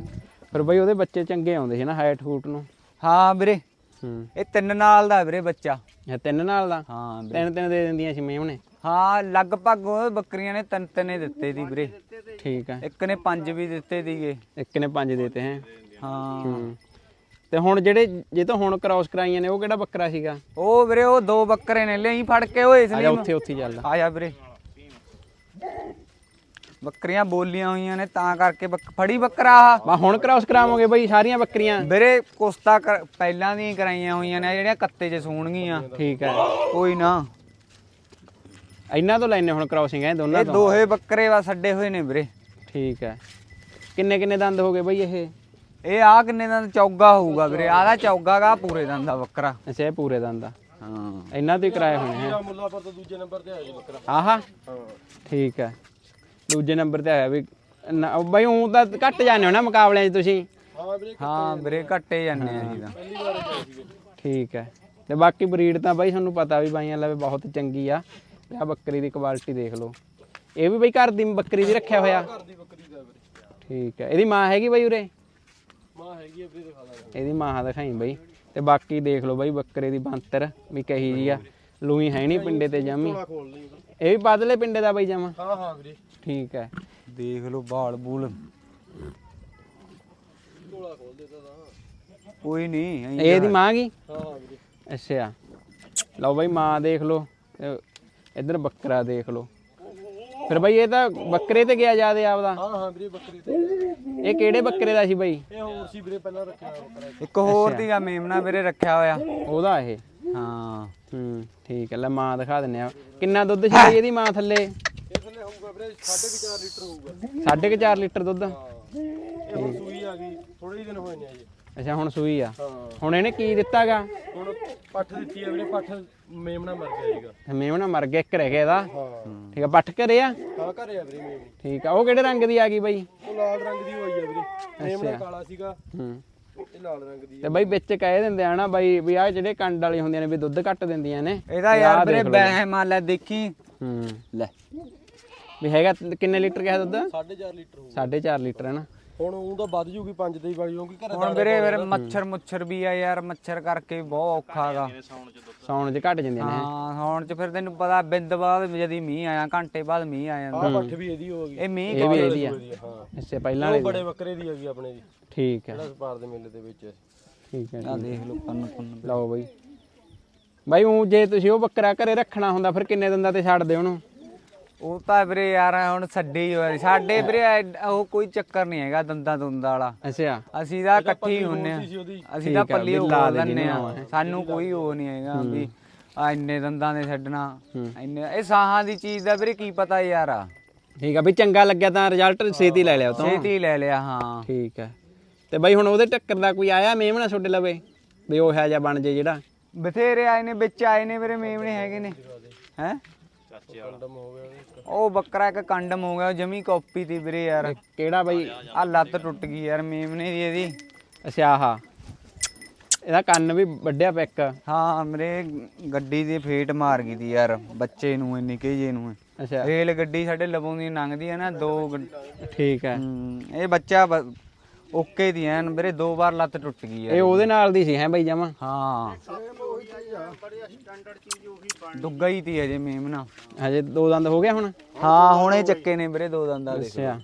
ਫਿਰ ਬਾਈ ਉਹਦੇ ਬੱਚੇ ਚੰਗੇ ਆਉਂਦੇ ਸੀ ਨਾ ਹਾਈਟ ਹੂਟ ਨੂੰ। ਹਾਂ ਵੀਰੇ। ਹੂੰ। ਇਹ ਤਿੰਨ ਨਾਲ ਦਾ ਵੀਰੇ ਬੱਚਾ। ਇਹ ਤਿੰਨ ਨਾਲ ਦਾ? ਹਾਂ ਵੀਰੇ। ਤਿੰਨ ਤਿੰਨ ਦੇ ਦਿੰਦੀਆਂ ਸੀ ਮੇਵਣੇ ਹਾਂ ਲਗਭਗ ਉਹ ਬੱਕਰੀਆਂ ਨੇ ਤਿੰਨ ਤਿੰਨੇ ਦਿੱਤੇ ਦੀ ਵੀਰੇ। ਠੀਕ ਹੈ। ਇੱਕ ਨੇ ਪੰਜ ਵੀ ਦਿੱਤੇ ਦੀਗੇ ਇੱਕ ਨੇ ਪੰਜ ਦੇਤੇ ਹੈ। ਹਾਂ। ਹੂੰ। ਤੇ ਹੁਣ ਜਿਹੜੇ ਜੇ ਤਾਂ ਹੁਣ ਕ੍ਰਾਸ ਕਰਾਈਆਂ ਨੇ ਉਹ ਕਿਹੜਾ ਬੱਕਰਾ ਸੀਗਾ? ਉਹ ਵੀਰੇ ਉਹ ਦੋ ਬੱਕਰੇ ਨੇ ਲਈ ਫੜ ਕੇ ਹੋਏ ਇਸ ਆ ਜਾ ਉੱਥੇ ਉੱਥੇ ਹੀ ਚੱਲਦਾ ਆ ਜਾ ਵੀਰੇ। ਬੱਕਰੀਆਂ ਬੋਲੀਆਂ ਹੋਈਆਂ ਨੇ ਤਾਂ ਕਰਕੇ ਬੱਕ- ਫੜੀ ਬੱਕਰਾ ਆਹ। ਬਾ ਹੁਣ ਕ੍ਰਾਸ ਕਰਾਵਾਂਗੇ ਬਾਈ ਸਾਰੀਆਂ ਬੱਕਰੀਆਂ। ਵੀਰੇ ਕੁਸਤਾ ਕਰ- ਪਹਿਲਾਂ ਦੀਆਂ ਹੀ ਕਰਾਈਆਂ ਹੋਈਆਂ ਨੇ ਜਿਹੜੀਆਂ ਕੱਤੇ 'ਚ ਸੂਣਗੀਆਂ। ਠੀਕ ਹੈ। ਕੋਈ ਨਾ। ਇਹਨਾਂ ਤੋਂ ਲੈਨੇ ਹੁਣ ਕ੍ਰਾਸਿੰਗ ਹੈ ਦੋਨਾਂ ਇਹ ਤੋਂ? ਦੋਹੇ ਬੱਕਰੇ ਵਾ ਛੱਡੇ ਹੋਏ ਨੇ ਵੀਰੇ। ਠੀਕ ਹੈ ਕਿੰਨੇ ਕਿੰਨੇ ਦੰਦ ਹੋ ਗਏ ਬਾਈ ਇਹ? ਇਹ ਆ ਕਿੰਨੇ ਦਾ ਚੌਗਾ ਹੋਊਗਾ ਵੀਰੇ। ਆਹਦਾ ਚੌਗਾ ਗਾ ਪੂਰੇ ਦੰਦ ਦਾ ਬੱਕਰਾ। ਅੱਛਾ ਇਹ ਪੂਰੇ ਦੰਦ ਆ। ਹਾਂ। ਇਹਨਾਂ ਤੋਂ ਹੀ ਕਰਾਏ ਹੋਣੇ ਹੈ। ਆ ਮੁੱਲਾਪੁਰ ਤੋਂ ਦੂਜੇ ਨੰਬਰ ਤੇ ਆਇਆ ਜੀ ਬੱਕਰਾ ਆਹਾ। ਹਾਂ ਠੀਕ ਹੈ ਦੂਜੇ ਨੰਬਰ ਤੇ ਆਇਆ ਵੀ ਨਾ- ਬਾਈ ਉਹ ਤਾਂ ਘੱਟ ਜਾਂਦੇ ਹੋ ਨਾ ਮੁਕਾਬਲਿਆਂ 'ਚ ਤੁਸੀਂ? ਹਾਂ ਵੀਰੇ ਹਾਂ ਵੀਰੇ ਘੱਟੇ ਜਾਂਦੇ ਆ ਜੀ ਤਾਂ। ਪਹਿਲੀ ਵਾਰ ਠੀਕ ਹੈ ਤੇ ਬਾਕੀ ਬਰੀਡ ਤਾਂ ਬਾਈ ਤੁਹਾਨੂੰ ਪਤਾ ਵੀ ਬਾਈਆਂ ਲਵੇ ਬਹੁਤ ਚੰਗੀ ਆ। ਆ ਬੱਕਰੀ ਦੀ ਕੁਆਲਿਟੀ ਦੇਖ ਲਓ। ਇਹ ਵੀ ਬਾਈ ਘਰ ਦੀ ਬੱਕਰੀ ਦੀ ਰੱਖਿਆ ਹੋਇਆ। ਘਰ ਦੀ ਬੱਕਰੀ ਦਾ ਵੀਰੇ। ਠੀਕ ਹੈ। ਇਹਦੀ ਮਾਂ ਹੈਗੀ ਬਾਈ ਉਰੇ? ਮਾਂ ਹੈਗੀ ਆ ਵੀਰੇ ਦਿਖਾ ਦਾਂਗੇ। ਇਹਦੀ ਮਾਂ ਦਿਖਾਈ ਬਾਈ। ਤੇ ਬਾਕੀ ਦੇਖ ਲਓ ਬਾਈ ਬੱਕਰੇ ਦੀ ਬੰਤਰ ਵੀ ਕਹੀ ਜੀ ਆ। ਲੂਈ ਹੈ ਨਹੀਂ ਪਿੰਡੇ ਤੇ ਜਮੀ। ਖੋਲ ਲਈ ਇਹ ਵੀ ਬਦਲੇ ਪਿੰਡੇ ਦਾ ਬਾਈ ਜਮਾ। ਹਾਂ ਹਾਂ ਵੀਰੇ। ਠੀਕ ਹੈ। ਦੇਖ ਲਓ ਬਾਲ ਬੂਲ। ਝੋਲਾ ਖੋਲ ਦੇ ਤਾਂ। ਕੋਈ ਨਹੀਂ ਐਂ ਇਹ ਦੀ ਮਾਂ ਗਈ ਹਾਂ ਹਾਂ ਵੀਰੇ। ਅੱਛਾ। ਲਓ ਬਾਈ ਮਾਂ ਦੇਖ ਲਓ। ਇੱਧਰ ਬੱਕਰਾ ਦੇਖ ਲਓ। ਫਿਰ ਬਾਈ ਇਹ ਤਾਂ ਬੱਕਰੇ ਤੇ ਗਿਆ ਜਿਆਦੇ ਆਪਦਾ? ਹਾਂ ਹਾਂ ਵੀਰੇ ਬੱਕਰੀ ਤੇ। ਇਹ ਕਿਹੜੇ ਬੱਕਰੇ ਦਾ ਸੀ ਬਾਈ? ਇਹ ਹੋਰ ਸੀ ਵੀਰੇ ਪਹਿਲਾਂ ਰੱਖਿਆ ਹੋਇਆ ਬੱਕਰਾ ਇੱਕ। ਇੱਕ ਹੋਰ ਦੀਗਾ ਮੇਮਣਾ ਵੀਰੇ ਰੱਖਿਆ ਹੋਇਆ। ਉਹਦਾ ਇਹ? ਹਾਂ। ਹੂੰ ਠੀਕ ਹੈ ਲੈ ਮਾਂ ਦਿਖਾ ਦਿੰਨੇ ਆ। ਕਿੰਨਾ ਦੁੱਧ ਛੱਡੀ ਇਹਦੀ ਮਾਂ ਥੱਲੇ? ਇਹ ਥੱਲੇ ਹੋਊਗਾ ਵੀਰੇ 4.5 ਲੀਟਰ ਹੋਊਗਾ। 4.5 ਲੀਟਰ ਦੁੱਧ? ਇਹ ਹੁਣ ਸੂਈ ਆ ਗਈ ਥੋੜੇ ਹੀ ਦਿਨ ਹੋਏ ਨੇ ਅਜੇ ਅੱਛਾ ਹੁਣ ਸੂਈ ਆ। ਹਾਂ। ਹੁਣ ਇਹਨੇ ਕੀ ਦਿੱਤਾਗਾ? ਹੁਣ ਪੱਠ ਦਿੱਤੀ ਆ ਵੀਰੇ ਪੱਠ ਮੇਮਣਾ ਮਰ ਗਿਆ ਸੀਗਾ। ਮੇਵਣਾ ਮਰ ਗਿਆ ਇੱਕ ਰਹਿ ਗਿਆ ਇਹਦਾ। ਹਾਂ। ਠੀਕ ਆ ਪੱਠ ਘਰੇ ਆ? ਹਾਂ ਘਰੇ ਆ ਵੀਰੇ ਮੇਮਣੀ ਠੀਕ ਆ ਉਹ ਕਿਹੜੇ ਰੰਗ ਦੀ ਆ ਗਈ ਬਾਈ? ਉਹ ਲਾਲ ਰੰਗ ਦੀ ਹੋਈ ਆ ਵੀਰੇ। ਮੇਮਣਾ ਕਾਲਾ ਸੀਗਾ। ਹੂੰ। ਇਹ ਲਾਲ ਰੰਗ ਦੀ। ਤੇ ਬਾਈ ਵਿੱਚ ਕਹਿ ਦਿੰਦੇ ਆ ਨਾ ਬਾਈ ਵੀ ਆ ਜਿਹੜੇ ਕੰਡ ਵਾਲੀ ਹੁੰਦੀਆਂ ਨੇ ਵੀ ਦੁੱਧ ਘੱਟ ਦਿੰਦੀਆਂ ਨੇ। ਇਹਦਾ ਯਾਰ ਵੀਰੇ ਬਹਿਮ ਆ ਲੈ ਦੇਖੀ। ਹੂੰ। ਲੈ। ਵੀ ਹੈਗਾ ਕਿੰਨੇ ਲੀਟਰ ਕਿਹਾ ਦੁੱਧ? 4.5 ਲੀਟਰ ਹੋਊਗਾ। 4.5 ਲੀਟਰ ਹੈ ਨਾ। ਹੁਣ ਉਹ ਤਾਂ ਵੱਧ ਜੂਗੀ 5 ਦੀ ਵਾਲੀ ਕਿਉਂਕਿ ਘਰੇ ਹੁਣ ਵੀਰੇ ਵੀਰੇ ਮੱਛਰ ਮੁੱਛਰ ਵੀ ਆ ਯਾਰ ਮੱਛਰ ਕਰਕੇ ਬਹੁਤ ਔਖਾ ਗਾ। ਸੌਣ 'ਚ ਘਟ ਜਾਂਦੀਆਂ ਨੇ। ਹਾਂ ਹੁਣ ਚ ਫਿਰ ਤੈਨੂੰ ਪਤਾ ਬਿੰਦ ਬਾਅਦ ਜਦੀ ਮੀਂਹ ਆਇਆ ਘੰਟੇ ਬਾਅਦ ਮੀਂਹ ਆ ਜਾਂਦਾ। ਆਹ ਪੱਠ ਵੀ ਇਹਦੀ ਹੋ ਗਈ। ਇਹ ਮੀਂਹ ਇਹ ਵੀ ਇਹਦੀ ਆ, ਹਾਂ ਇਸੇ ਪਹਿਲਾਂ ਉਹ ਵਾਲੀ ਬੜੇ ਬੱਕਰੇ ਦੀ ਹੈਗੀ ਆਪਣੇ ਦੀ। ਠੀਕ ਹੈ ਜਿਹੜਾ ਸਪਾਰ ਦੇ ਮੇਲੇ ਦੇ ਵਿੱਚ। ਠੀਕ ਹੈ ਆ ਦੇਖ ਲਓ ਕੰਨ ਕੁੰਨ ਲਓ ਬਾਈ। ਬਾਈ ਉਹ ਜੇ ਤੁਸੀਂ ਉਹ ਬੱਕਰਾ ਘਰੇ ਰੱਖਣਾ ਹੁੰਦਾ ਫਿਰ ਕਿੰਨੇ ਦਿਨਾਂ ਤੇ ਛੱਡਦੇ ਉਹਨੂੰ? ਉਹ ਤਾਂ ਵੀਰੇ ਯਾਰ ਹੁਣ ਛੱਡੇ ਹੀ ਹੋਇਆ ਸਾਡੇ ਵੀਰੇ ਉਹ ਕੋਈ ਚੱਕਰ ਨਹੀਂ ਹੈਗਾ ਦੰਦਾਂ ਦੁੰਦਾਂ ਵਾਲਾ। ਅੱਛਾ। ਅਸੀਂ ਤਾਂ ਇਕੱਠੇ ਹੀ ਹੁੰਨੇ ਆ। ਅਸੀਂ ਤਾਂ ਠੀਕ ਆ, ਪੱਲੀ ਵੀ ਉਹ ਲਾ ਨਾ ਆ। ਸਾਨੂੰ ਕੋਈ ਉਹ ਨਹੀਂ ਹੈਗਾ ਵੀ ਆ ਇੰਨੇ ਦੰਦਾਂ ਦੇ ਛੱਡਣਾ। ਇੰਨੇ ਇਹ ਸਾਹਾਂ ਦੀ ਚੀਜ਼ ਦਾ ਵੀਰੇ ਕੀ ਪਤਾ ਯਾਰ। ਆ ਠੀਕ ਆ ਵੀ ਚੰਗਾ ਲੱਗਿਆ ਤਾਂ ਰਿਜ਼ਲਟ ਛੇਤੀ ਲੈ ਲਿਆ ਤੋਂ। ਛੇਤੀ ਲੈ ਲਿਆ ਹਾਂ। ਠੀਕ ਹੈ ਤੇ ਬਾਈ ਹੁਣ ਉਹਦੇ ਟੱਕਰ ਦਾ ਕੋਈ ਆਇਆ ਮੇਮਣਾ ਛੋਡੇ ਲਵੇ? ਵੀ ਉਹ ਹੈ ਜਾਂ ਬਣ ਜੇ ਜਿਹੜਾ। ਬਥੇਰੇ ਆਏ ਨੇ ਵਿੱਚ ਆਏ ਨੇ ਵੀਰੇ ਮੇਮਣੇ ਹੈਗੇ ਨੇ। ਹੈ? ਕੰਡਮ ਹੋ ਗਿਆ ਉਹਦੇ। ਉਹ ਬੱਕਰਾ ਇੱਕ ਕੰਡਮ ਹੋ ਗਿਆ ਉਹ ਜਮੀ ਕਾਪੀ ਤੀ ਵੀਰੇ ਯਾਰ। ਕਿਹੜਾ ਬਾਈ? ਆ ਲੱਤ ਟੁੱਟ ਗਈ ਯਾਰ ਮੇਮਣੇ ਦੀ ਇਹਦੀ। ਅੱਛਾ ਆਹ। ਇਹਦਾ ਕੰਨ ਵੀ ਵੱਡਿਆ ਪਿਆ ਇੱਕ। ਹਾਂ ਮੇਰੇ ਗੱਡੀ ਦੀ ਫੇਟ ਮਾਰ ਗਈ ਤੀ ਯਾਰ ਬੱਚੇ ਨੂੰ ਇਹ ਨਿੱਕੇ ਜੇ ਨੂੰ। ਅੱਛਾ। ਰੇਲ ਗੱਡੀ ਸਾਡੇ ਲਵੋਂ ਦੀ ਲੰਘਦੀ ਹੈ ਨਾ ਦੋ ਗੱਡ- ਠੀਕ ਹੈ। ਹਮ, ਇਹ ਬੱਚਾ ਬ- ਓਕੇ ਦੀ ਐਨ ਵੀਰੇ ਦੋ ਵਾਰ ਲੱਤ ਟੁੱਟ ਗਈ ਯਾਰ ਇਹ ਉਹਦੇ ਨਾਲ ਦੀ ਸੀ ਹੈ ਬਾਈ ਜਮਾ? ਹਾਂ। ਦੁੱਗਾ ਹੀ ਤੀ ਅਜੇ ਮੇਮਨਾ ਹਜੇ ਦੋ ਦੰਦ ਹੋ ਗਿਆ ਹੁਣ? ਹਾਂ ਹੁਣੇ ਚੱਕੇ ਨੇ ਵੀਰੇ ਦੋ ਦੰਦਾਂ ਦੇ ਅੱਛਾ।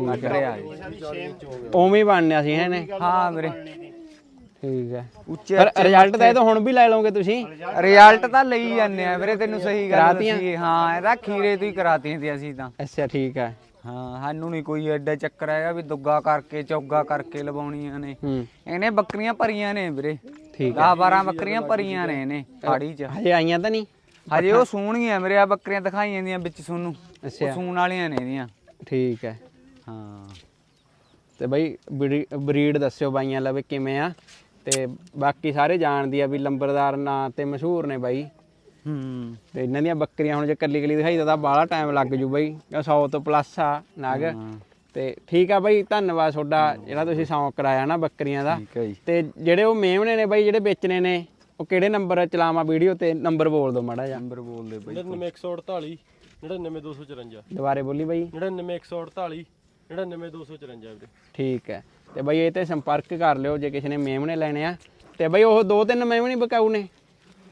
ਲੱਗ ਰਿਹਾ ਉਵੇਂ ਬਣਨਿਆ ਸੀ ਇਹਨੇ ਹਾਂ ਵੀਰੇ। ਠੀਕ ਹੈ ਉੱਚੇ ਪਰ ਰਿਜ਼ਲਟ ਤਾਂ ਇਹ ਤਾਂ ਹੁਣ ਵੀ ਲੈ ਲਓਗੇ ਤੁਸੀਂ। ਰਿਜ਼ਲਟ ਤਾਂ ਲਈ ਜਾਂਦੇ ਆ ਵੀਰੇ ਤੈਨੂੰ ਸਹੀ ਗੱਲ ਦੱਸੀ ਹਾਂ ਇਹਦਾ ਖੀਰੇ ਤੋਂ ਹੀ ਕਰਾਤੀਆਂ ਸੀ ਅਸੀਂ ਤਾਂ। ਅੱਛਾ ਠੀਕ ਹੈ ਹਾਂ ਸਾਨੂੰ ਨਹੀਂ ਕੋਈ ਐਡਾ ਚੱਕਰ ਹੈਗਾ ਵੀ ਦੁੱਗਾ ਕਰਕੇ ਚੌਗਾ ਕਰਕੇ ਲਵਾਉਣੀਆਂ ਨੇ। ਹੂੰ। ਇਹਨੇ ਬੱਕਰੀਆਂ ਭਰੀਆਂ ਨੇ ਵੀਰੇ। ਠੀਕ 10 12 ਬੱਕਰੀਆਂ ਭਰੀਆਂ ਨੇ ਇਹਨੇ ਫਾੜੀ ਚ। ਹਜੇ ਆਈਆਂ ਤਾਂ ਨਹੀਂ? ਹਜੇ ਉਹ ਸੂਣੀਆਂ ਵੀਰੇ ਆ ਬੱਕਰੀਆਂ ਦਿਖਾਈਆਂ ਦੀਆਂ ਵਿੱਚ ਉਹ ਅੱਛਾ। ਸੂਣ ਵਾਲੀਆਂ ਨੇ ਇਹਦੀਆਂ। ਠੀਕ ਹੈ। ਹਾਂ। ਤੇ ਬਈ ਬਰੀਡ ਦੱਸਿਓ ਬਾਈਆਂ ਲਵੇ ਕਿਵੇਂ ਆ। ਤੇ ਬਾਕੀ ਸਾਰੇ ਜਾਣਦੀ ਆ ਵੀ ਲੰਬਰਦਾਰ ਨਾਂ ਤੇ ਮਸ਼ਹੂਰ ਨੇ ਬਾਈ। ਹੂੰ ਤੇ ਇਹਨਾਂ ਦੀਆਂ ਬੱਕਰੀਆਂ ਹੁਣ ਜੇ ਕੱਲੀ ਕੱਲੀ ਦਿਖਾਈ ਤਾਂ ਬਾਹਲਾ ਟਾਈਮ ਲੱਗ ਜੂ ਬਾਈ। 100 ਤੋਂ ਪਲੱਸ ਆ ਨਗ। ਤੇ ਠੀਕ ਆ ਬਾਈ ਧੰਨਵਾਦ ਤੁਹਾਡਾ ਜਿਹੜਾ ਤੁਸੀਂ ਸ਼ੌਂਕ ਕਰਾਇਆ ਨਾ ਬੱਕਰੀਆਂ ਦਾ। ਤੇ ਜਿਹੜੇ ਉਹ ਮੇਮਣੇ ਨੇ ਬਾਈ ਜਿਹੜੇ ਵੇਚਣੇ ਨੇ ਉਹ ਕਿਹੜੇ ਨੰਬਰ ਚਲਾਵਾਂ ਵੀਡੀਓ ਤੇ? ਨੰਬਰ ਬੋਲ ਦਿਓ ਮਾੜਾ ਜਿਹਾ। ਨੰਬਰ ਬੋਲਦੇ ਬਈ। 99148 99254 ਦੁਬਾਰੇ ਬੋਲੀ ਬਾਈ। 99148 99254 ਵੀਰੇ। ਠੀਕ ਹੈ। ਤੇ ਬਾਈ ਇਹ ਤੇ ਸੰਪਰਕ ਕਰ ਲਿਓ ਜੇ ਕਿਸੇ ਨੇ ਮੇਮਣੇ ਲੈਣੇ ਆ। ਤੇ ਬਾਈ ਉਹ ਦੋ ਤਿੰਨ ਮੇਮਣੇ ਬਕਾਊ ਨੇ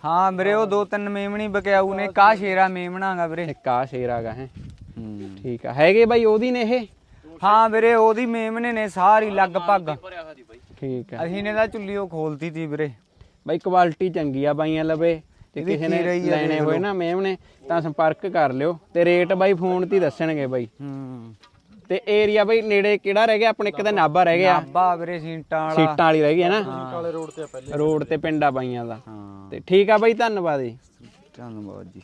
ਹਾਂ ਵੀਰੇ ਉਹ ਦੋ ਤਿੰਨ ਮੇਮਣੀ ਬਕਿਆਊ ਨੇ ਕਾ ਸ਼ੇਰਾ ਮੇਮਣਾਗਾ ਵੀਰੇ। ਇੱਕ ਆ ਸ਼ੇਰ ਆਗਾ ਹੈ। ਠੀਕ ਆ। ਹੈਗੇ ਬਾਈ ਉਹਦੀ ਨੇ ਇਹ? ਹਾਂ ਵੀਰੇ ਉਹਦੀ ਮੇਮਣੇ ਨੇ ਸਾਰੀ ਲਗਭਗ। ਠੀਕ ਆ। ਅਸੀਂ ਨੇ ਤਾਂ ਚੁੱਲੀ ਉਹ ਖੋਲਤੀ ਤੀ ਵੀਰੇ। ਬਾਈ ਕੁਆਲਿਟੀ ਚੰਗੀ ਆ ਬਾਈਆਂ ਲਵੇ। ਇਹਦੀ ਕਿਸੇ ਨੇ ਖੀਰਾ ਹੀ ਆ, ਲੈਣੇ ਹੋਏ ਨਾ ਮੇਮਣੇ ਤਾਂ ਸੰਪਰਕ ਕਰ ਲਿਓ। ਤੇ ਰੇਟ ਬਾਈ ਫੋਨ ਤੇ ਹੀ ਦੱਸਣਗੇ ਬਾਈ। ਹੂੰ। ਤੇ ਏਰੀਆ ਬਾਈ ਨੇੜੇ ਕਿਹੜਾ ਰਹਿ ਗਿਆ? ਆਪਣੇ ਇੱਕ ਤਾਂ ਨਾਭਾ ਰਹਿ ਗਿਆ। ਨਾਬਾ ਵੀਰੇ ਸੀਂਟਾਂ ਵਾਲਾ। ਸੀਟਾਂ ਵਾਲੀ ਰਹਿ ਗਈ ਹੈ ਨਾ? ਕਾਲੇ ਰੋਡ ਤੇ ਆ ਪਹਿਲੇ। ਰੋਡ ਤੇ ਪਿੰਡਾਂ ਬਾਈਆਂ ਦਾ। ਹਾਂ। ਤੇ ਠੀਕ ਆ ਬਾਈ ਧੰਨਵਾਦ ਜੀ। ਧੰਨਵਾਦ ਜੀ।